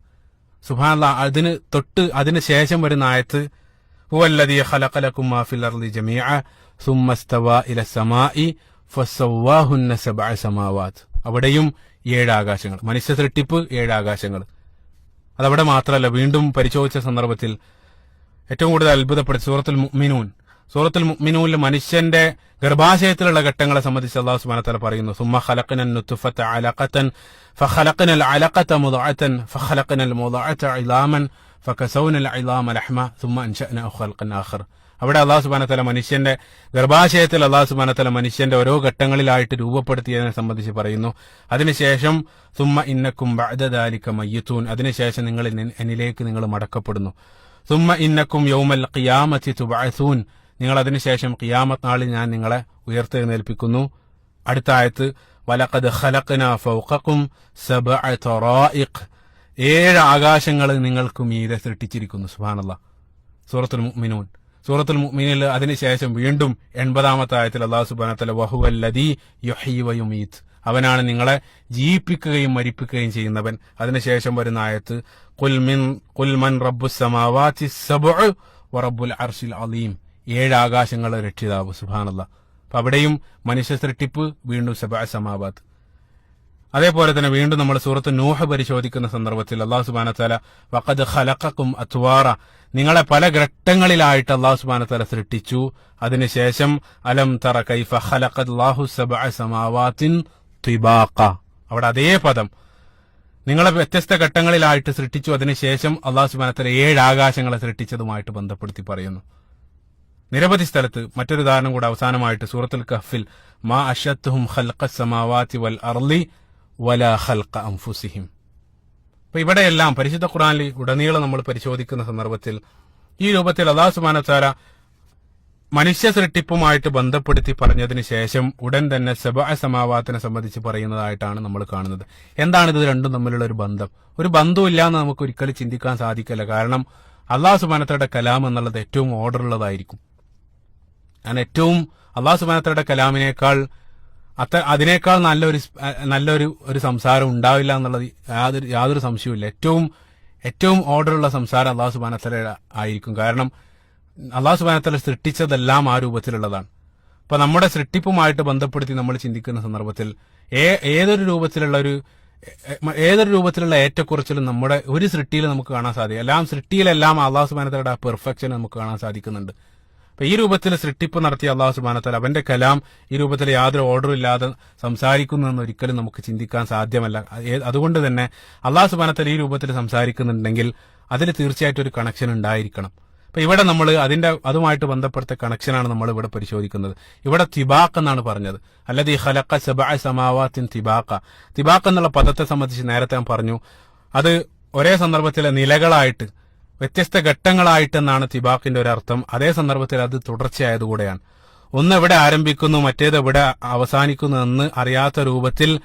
S1: സുഹാൻ അതിന് തൊട്ട് അതിന് ശേഷം വരുന്ന ആയത്ത് മാ ഫിൽ സമാവാത്ത്. അവിടെയും ഏഴ് ആകാശങ്ങൾ. മനുഷ്യ സൃഷ്ടിപ്പ് ഏഴ് ആകാശങ്ങൾ. അതവിടെ മാത്രമല്ല വീണ്ടും പരിശോധിച്ച സന്ദർഭത്തിൽ ഏറ്റവും കൂടുതൽ അത്ഭുതപ്പെടുത്തി. സൂറത്തുൽ മുഅ്മിനൂൻ. സൂറത്തുൽ മുഅ്മിനൂനിൽ മനുഷ്യന്റെ ഗർഭാശയത്തിലുള്ള ഘട്ടങ്ങളെ സംബന്ധിച്ച് അള്ളാഹു സുബ്ഹാനഹു പറയുന്നു. സുമ്മ ഖലഖന നുത്ഫത അലഖതൻ ഫഖലഖന അലഖത മുദഅതൻ ഫഖലഖനൽ മുദഅത ഇലാമൻ ഫകസൗനൽ ഇലാമ ലഹ്മ സുമ്മ അൻശഅന ഖൽഖൻ ആഖർ. അവിടെ അള്ളാഹു സുബ്ഹാനഹു വതആല മനുഷ്യന്റെ ഗർഭാശയത്തിൽ അള്ളാഹു സുബ്ഹാനഹു വതആല മനുഷ്യന്റെ ഓരോ ഘട്ടങ്ങളിലായിട്ട് രൂപപ്പെടുത്തിയതിനെ സംബന്ധിച്ച് പറയുന്നു. അതിനുശേഷം സുമ്മ ഇന്നക്കും ബഅദ മയ്യത്തൂൻ. അതിനുശേഷം നിങ്ങൾ എന്നിലേക്ക് നിങ്ങൾ മടക്കപ്പെടുന്നു. സുമ്മ ഇന്നക്കും യൗമൽ ഖിയാമത്തി തുബഅസൂൻ. നിങ്ങൾ അതിനുശേഷം ഖിയാമത്ത് നാളിൽ ഞാൻ നിങ്ങളെ ഉയർത്തെഴുന്നേൽപ്പിക്കുന്നു. അടുത്ത ആയത്ത് വലഖദ് ഖലഖന ഫൗഖക്കും സബ്അ ഏഴ് ആകാശങ്ങൾ നിങ്ങൾക്ക് മീതെ സൃഷ്ടിച്ചിരിക്കുന്നു സുബ്ഹാനല്ലാഹ് സൂറത്തുൽ മുഅ്മിനൂൻ. സൂറത്തുൽ മുഅ്മിനിൽ അതിനുശേഷം വീണ്ടും എൺപതാമത്തെ ആയത്തിൽ അള്ളാഹു സുബാനത്തല വഹുവല്ലദീ യുഹീ വയുമീത്ത് അവനാണ് നിങ്ങളെ ജീവിപ്പിക്കുകയും മരിപ്പിക്കുകയും ചെയ്യുന്നവൻ. അതിനുശേഷം വരുന്ന ആയത്ത് കുൽമിൻ മിൻ ഖുൽ മൻ റബ്ബുസ് സമാവാതി സബ്ഉ വറബ്ബുൽ അർശിൽ അലീം. ഏഴ് ആകാശങ്ങളെ രക്ഷിതാവ് സുബ്ഹാനല്ലാഹ്. അപ്പൊ അവിടെയും മനുഷ്യ സൃഷ്ടിപ്പ് വീണ്ടും സബ സമാവാത്ത്. അതേപോലെ തന്നെ വീണ്ടും നമ്മൾ സൂറത്ത് നൂഹ് പരിശോധിക്കുന്ന സന്ദർഭത്തിൽ അള്ളാഹു സുബാന തല വഖദ് ഖലഖക്കും അത്വാറ നിങ്ങളെ പല ഘട്ടങ്ങളിലായിട്ട് അള്ളാഹു സുബാന തല സൃഷ്ടിച്ചു. അതിനുശേഷം അലം തറ കൈഫ ഖലഖദ് സബ്അ സമാവാത്തിൻ ത്വിബാഖ അവിടെ അതേ പദം. നിങ്ങളെ വ്യത്യസ്ത ഘട്ടങ്ങളിലായിട്ട് സൃഷ്ടിച്ചു. അതിനുശേഷം അള്ളാഹു സുബാന തല ഏഴ് ആകാശങ്ങളെ സൃഷ്ടിച്ചതുമായിട്ട് ബന്ധപ്പെടുത്തി പറയുന്നു. നിരവധി സ്ഥലത്ത് മറ്റൊരു ഉദാഹരണം കൂടെ അവസാനമായിട്ട് സൂറത്തുൽ കഹ്ഫിൽ മാ അഷത്തുഹും ഖൽഖ സമാവാത്തി വൽ അർളി വല ഖൽഖ അംഫുസിഹിം. അപ്പൊ ഇവിടെയെല്ലാം പരിശുദ്ധ ഖുറാനിൽ ഉടനീളം നമ്മൾ പരിശോധിക്കുന്ന സന്ദർഭത്തിൽ ഈ രൂപത്തിൽ അള്ളാഹു സുബ്ഹാനഹു വതആല മനുഷ്യ സൃഷ്ടിപ്പുമായിട്ട് ബന്ധപ്പെടുത്തി പറഞ്ഞതിന് ശേഷം ഉടൻ തന്നെ സബഅ സമാവാത്തിനെ സംബന്ധിച്ച് പറയുന്നതായിട്ടാണ് നമ്മൾ കാണുന്നത്. എന്താണ് ഇത് രണ്ടും തമ്മിലുള്ള ഒരു ബന്ധം? ഒരു ബന്ധമില്ല എന്ന് നമുക്ക് ഒരിക്കലും ചിന്തിക്കാൻ സാധിക്കില്ല. കാരണം അള്ളാഹു സുബാനത്തയുടെ കലാം എന്നുള്ളത് ഏറ്റവും ഓർഡർ ഉള്ളതായിരിക്കും. ഞാൻ ഏറ്റവും അള്ളാഹു സുബാനത്തയുടെ കലാമിനേക്കാൾ അത്ത അതിനേക്കാൾ നല്ലൊരു നല്ലൊരു ഒരു സംസാരം ഉണ്ടാവില്ല എന്നുള്ളത് യാതൊരു യാതൊരു സംശയവുമില്ല. ഏറ്റവും ഏറ്റവും ഓർഡറുള്ള സംസാരം അള്ളാഹു സുബാനത്തല ആയിരിക്കും. കാരണം അള്ളാഹു സുബാനത്തല സൃഷ്ടിച്ചതെല്ലാം ആ രൂപത്തിലുള്ളതാണ്. അപ്പൊ നമ്മുടെ സൃഷ്ടിപ്പുമായിട്ട് ബന്ധപ്പെടുത്തി നമ്മൾ ചിന്തിക്കുന്ന സന്ദർഭത്തിൽ ഏതൊരു രൂപത്തിലുള്ള ഒരു ഏതൊരു രൂപത്തിലുള്ള ഏറ്റക്കുറച്ചിലും നമ്മുടെ ഒരു സൃഷ്ടിയിൽ നമുക്ക് കാണാൻ സാധിക്കും. എല്ലാം സൃഷ്ടിയിലെല്ലാം അള്ളാഹു സുബാനത്തയുടെ പെർഫെക്ഷൻ നമുക്ക് കാണാൻ സാധിക്കുന്നുണ്ട്. അപ്പൊ ഈ രൂപത്തിൽ സൃഷ്ടിപ്പ് നടത്തിയ അള്ളാഹു സുബാനത്താൽ അവന്റെ കലാം ഈ രൂപത്തിൽ യാതൊരു ഓർഡറും ഇല്ലാതെ സംസാരിക്കുന്നു എന്ന് ഒരിക്കലും നമുക്ക് ചിന്തിക്കാൻ സാധ്യമല്ല. അതുകൊണ്ട് തന്നെ അള്ളാഹു സുബാനത്താൽ ഈ രൂപത്തിൽ സംസാരിക്കുന്നുണ്ടെങ്കിൽ അതിൽ തീർച്ചയായിട്ടും ഒരു കണക്ഷൻ ഉണ്ടായിരിക്കണം. അപ്പൊ ഇവിടെ നമ്മൾ അതിന്റെ അതുമായിട്ട് ബന്ധപ്പെട്ട കണക്ഷനാണ് നമ്മൾ ഇവിടെ പരിശോധിക്കുന്നത്. ഇവിടെ തിബാക്ക് എന്നാണ് പറഞ്ഞത്. അല്ലാതെ ഈ ഹലക്ക സബ സമാവാത്തിൻ തിബാക്ക തിബാക്ക് എന്നുള്ള പദത്തെ സംബന്ധിച്ച് നേരത്തെ ഞാൻ പറഞ്ഞു. അത് ഒരേ സന്ദർഭത്തിലെ നിലകളായിട്ട് വ്യത്യസ്ത ഘട്ടങ്ങളായിട്ടെന്നാണ് തിബാക്കിന്റെ ഒരു അർത്ഥം അതേ സന്ദർഭത്തിൽ അത് തുടർച്ചയായതുകൂടെയാണ്. ഒന്ന് എവിടെ ആരംഭിക്കുന്നു മറ്റേത് എവിടെ അവസാനിക്കുന്നു എന്ന് അറിയാത്ത രൂപത്തിൽ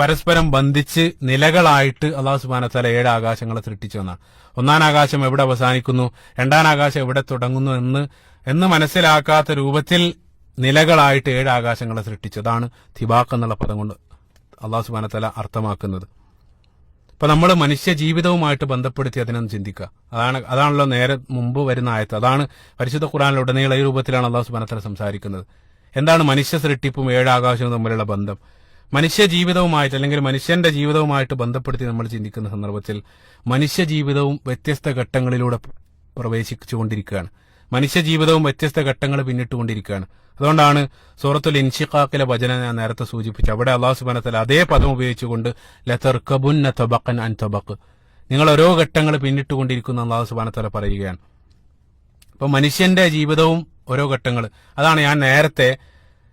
S1: പരസ്പരം ബന്ധിച്ച് നിലകളായിട്ട് അള്ളാഹു സുബാന തല ഏഴ് ആകാശങ്ങളെ സൃഷ്ടിച്ചു എന്നാണ്. ഒന്നാം ആകാശം എവിടെ അവസാനിക്കുന്നു രണ്ടാം ആകാശം എവിടെ തുടങ്ങുന്നു എന്ന് എന്ന് മനസ്സിലാക്കാത്ത രൂപത്തിൽ നിലകളായിട്ട് ഏഴ് ആകാശങ്ങളെ സൃഷ്ടിച്ചതാണ് തിബാക്ക് എന്നുള്ള പദം കൊണ്ട് അള്ളാഹു സുബാന തല അർത്ഥമാക്കുന്നത്. ഇപ്പൊ നമ്മൾ മനുഷ്യ ജീവിതവുമായിട്ട് ബന്ധപ്പെടുത്തി അതിനൊന്ന് ചിന്തിക്കുക. അതാണ് അതാണല്ലോ നേരെ മുമ്പ് വരുന്ന ആയത്ത്. അതാണ് പരിശുദ്ധ ഖുറാനിൽ ഉടനീള ഈ രൂപത്തിലാണ് അള്ളാഹു സുബാനത്തല സംസാരിക്കുന്നത്. എന്താണ് മനുഷ്യ സൃഷ്ടിപ്പും ഏഴാകാശവും തമ്മിലുള്ള ബന്ധം? മനുഷ്യ ജീവിതവുമായിട്ട് അല്ലെങ്കിൽ മനുഷ്യന്റെ ജീവിതവുമായിട്ട് ബന്ധപ്പെടുത്തി നമ്മൾ ചിന്തിക്കുന്ന സന്ദർഭത്തിൽ മനുഷ്യ ജീവിതവും വ്യത്യസ്ത ഘട്ടങ്ങളിലൂടെ പ്രവേശിച്ചുകൊണ്ടിരിക്കുകയാണ്. മനുഷ്യ ജീവിതവും വ്യത്യസ്ത ഘട്ടങ്ങൾ പിന്നിട്ടുകൊണ്ടിരിക്കുകയാണ്. അതുകൊണ്ടാണ് സൂറത്തുൽ ഇൻഷിഖാക്കിലെ വചനം ഞാൻ നേരത്തെ സൂചിപ്പിച്ചു അവിടെ അള്ളാഹു സുബാനത്തല അതേ പദം ഉപയോഗിച്ചുകൊണ്ട് ലതർക്കബുന്ന തൊബക്കൻ അൻ തൊബക്ക് നിങ്ങൾ ഓരോ ഘട്ടങ്ങൾ പിന്നിട്ടുകൊണ്ടിരിക്കുന്നു അള്ളാഹു സുബാനത്തല പറയുകയാണ്. അപ്പൊ മനുഷ്യന്റെ ജീവിതവും ഓരോ ഘട്ടങ്ങൾ അതാണ് ഞാൻ നേരത്തെ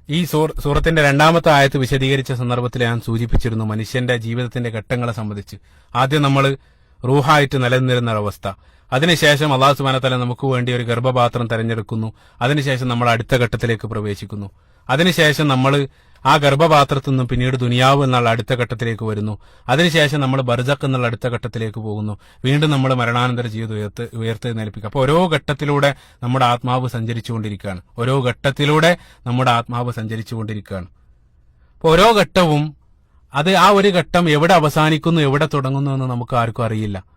S1: ഈ സൂറത്തിന്റെ രണ്ടാമത്തെ ആയത്ത് വിശദീകരിച്ച സന്ദർഭത്തിൽ ഞാൻ സൂചിപ്പിച്ചിരുന്നു മനുഷ്യന്റെ ജീവിതത്തിന്റെ ഘട്ടങ്ങളെ സംബന്ധിച്ച്. ആദ്യം നമ്മൾ റൂഹായിട്ട് നിലനിന്നിരുന്ന അവസ്ഥ. അതിനുശേഷം അള്ളാഹു സുബാനത്തല നമുക്ക് വേണ്ടി ഒരു ഗർഭപാത്രം തെരഞ്ഞെടുക്കുന്നു. അതിനുശേഷം നമ്മൾ അടുത്ത ഘട്ടത്തിലേക്ക് പ്രവേശിക്കുന്നു. അതിനുശേഷം നമ്മൾ ആ ഗർഭപാത്രത്തിൽ നിന്നും പിന്നീട് ദുനിയാവ് എന്നുള്ള അടുത്ത ഘട്ടത്തിലേക്ക് വരുന്നു. അതിനുശേഷം നമ്മൾ ബർജക്ക് എന്നുള്ള അടുത്ത ഘട്ടത്തിലേക്ക് പോകുന്നു. വീണ്ടും നമ്മൾ മരണാനന്തര ജീവിതം ഉയർത്ത് ഉയർത്തി നിൽപ്പിക്കുക അപ്പോൾ ഓരോ ഘട്ടത്തിലൂടെ നമ്മുടെ ആത്മാവ് സഞ്ചരിച്ചുകൊണ്ടിരിക്കുകയാണ്. ഓരോ ഘട്ടത്തിലൂടെ നമ്മുടെ ആത്മാവ് സഞ്ചരിച്ചുകൊണ്ടിരിക്കുകയാണ്. അപ്പോൾ ഓരോ ഘട്ടവും അത് ആ ഒരു ഘട്ടം എവിടെ അവസാനിക്കുന്നു എവിടെ തുടങ്ങുന്നു എന്ന് നമുക്ക് ആർക്കും അറിയില്ല.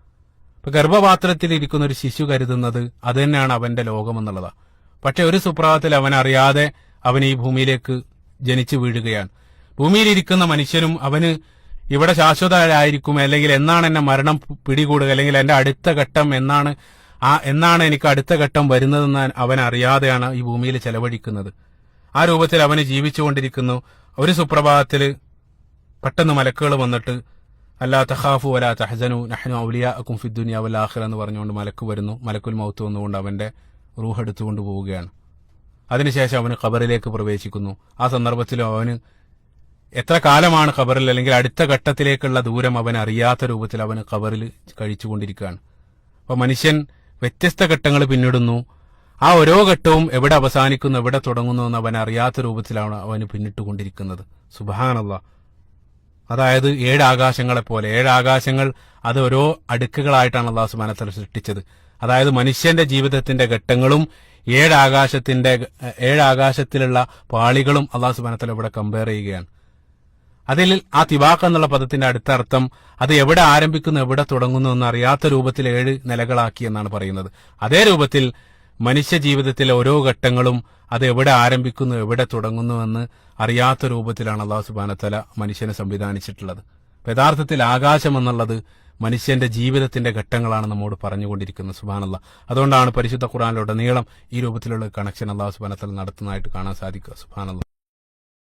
S1: ഇപ്പൊ ഗർഭപാത്രത്തിൽ ഇരിക്കുന്ന ഒരു ശിശു കരുതുന്നത് അത് തന്നെയാണ് അവന്റെ ലോകം എന്നുള്ളതാ. പക്ഷെ ഒരു സുപ്രഭാതത്തിൽ അവൻ അറിയാതെ അവൻ ഈ ഭൂമിയിലേക്ക് ജനിച്ചു വീഴുകയാണ്. ഭൂമിയിലിരിക്കുന്ന മനുഷ്യനും അവന് ഇവിടെ ശാശ്വതരായിരിക്കും അല്ലെങ്കിൽ എന്നാണ് എന്നെ മരണം പിടികൂടുക അല്ലെങ്കിൽ എന്റെ അടുത്ത ഘട്ടം എന്നാണ് ആ എന്നാണ് എനിക്ക് അടുത്ത ഘട്ടം വരുന്നതെന്ന് അവൻ അറിയാതെയാണ് ഈ ഭൂമിയിൽ ചെലവഴിക്കുന്നത്. ആ രൂപത്തിൽ അവന് ജീവിച്ചുകൊണ്ടിരിക്കുന്നു. ഒരു സുപ്രഭാതത്തിൽ പെട്ടെന്ന് മലക്കുകൾ വന്നിട്ട് അല്ലാ തഹാഫു വലാ തഹസനു നഹ്നു ഔലിയാക്കും ഫിദ്ദുനിയ വൽ ആഖിറ എന്ന് പറഞ്ഞുകൊണ്ട് മലക്ക് വരുന്നു. മലക്കുൽ മൗത്ത് വന്നുകൊണ്ട് അവന്റെ റൂഹ് എടുത്തുകൊണ്ട് പോവുകയാണ്. അതിനുശേഷം അവന് ഖബറിലേക്ക് പ്രവേശിക്കുന്നു. ആ സന്ദർഭത്തിലും അവന് എത്ര കാലമാണ് ഖബറിൽ? അല്ലെങ്കിൽ അടുത്ത ഘട്ടത്തിലേക്കുള്ള ദൂരം അവൻ അറിയാത്ത രൂപത്തിൽ അവന് ഖബറിൽ കഴിച്ചുകൊണ്ടിരിക്കുകയാണ്. അപ്പൊ മനുഷ്യൻ വ്യത്യസ്ത ഘട്ടങ്ങൾ പിന്നിടുന്നു. ആ ഓരോ ഘട്ടവും എവിടെ അവസാനിക്കുന്നു എവിടെ തുടങ്ങുന്നു എന്ന് അവൻ അറിയാത്ത രൂപത്തിലാണ് അവന് പിന്നിട്ടുകൊണ്ടിരിക്കുന്നത്. സുബാനല്ല അതായത് ഏഴ് ആകാശങ്ങളെ പോലെ ഏഴ് ആകാശങ്ങൾ അത് ഓരോ അടുക്കുകളായിട്ടാണ് അള്ളാഹു സുബാനത്തല സൃഷ്ടിച്ചത്. അതായത് മനുഷ്യന്റെ ജീവിതത്തിന്റെ ഘട്ടങ്ങളും ഏഴ് ആകാശത്തിന്റെ ഏഴ് ആകാശത്തിലുള്ള പാളികളും അള്ളാഹു സുബാനത്തല ഇവിടെ കമ്പയർ ചെയ്യുകയാണ്. അതിൽ ആ തിവാക്ക് എന്നുള്ള പദത്തിന്റെ അടുത്ത അർത്ഥം അത് എവിടെ ആരംഭിക്കുന്നു എവിടെ തുടങ്ങുന്നു എന്ന് അറിയാത്ത രൂപത്തിൽ ഏഴ് നിലകളാക്കി എന്നാണ് പറയുന്നത്. അതേ രൂപത്തിൽ മനുഷ്യ ജീവിതത്തിലെ ഓരോ ഘട്ടങ്ങളും അത് എവിടെ ആരംഭിക്കുന്നു എവിടെ തുടങ്ങുന്നുവെന്ന് അറിയാത്ത രൂപത്തിലാണ് അള്ളാഹു സുബാനത്തല മനുഷ്യനെ സംവിധാനിച്ചിട്ടുള്ളത്. യഥാർത്ഥത്തിൽ ആകാശം എന്നുള്ളത് മനുഷ്യന്റെ ജീവിതത്തിന്റെ ഘട്ടങ്ങളാണ് നമ്മോട് പറഞ്ഞുകൊണ്ടിരിക്കുന്നത് സുബാനല്ല അതുകൊണ്ടാണ് പരിശുദ്ധ ഖുറാനിലുടനീളം ഈ രൂപത്തിലുള്ള കണക്ഷൻ അള്ളാഹു സുബാനത്തല നടത്തുന്നതായിട്ട് കാണാൻ സാധിക്കുക സുബാനല്ല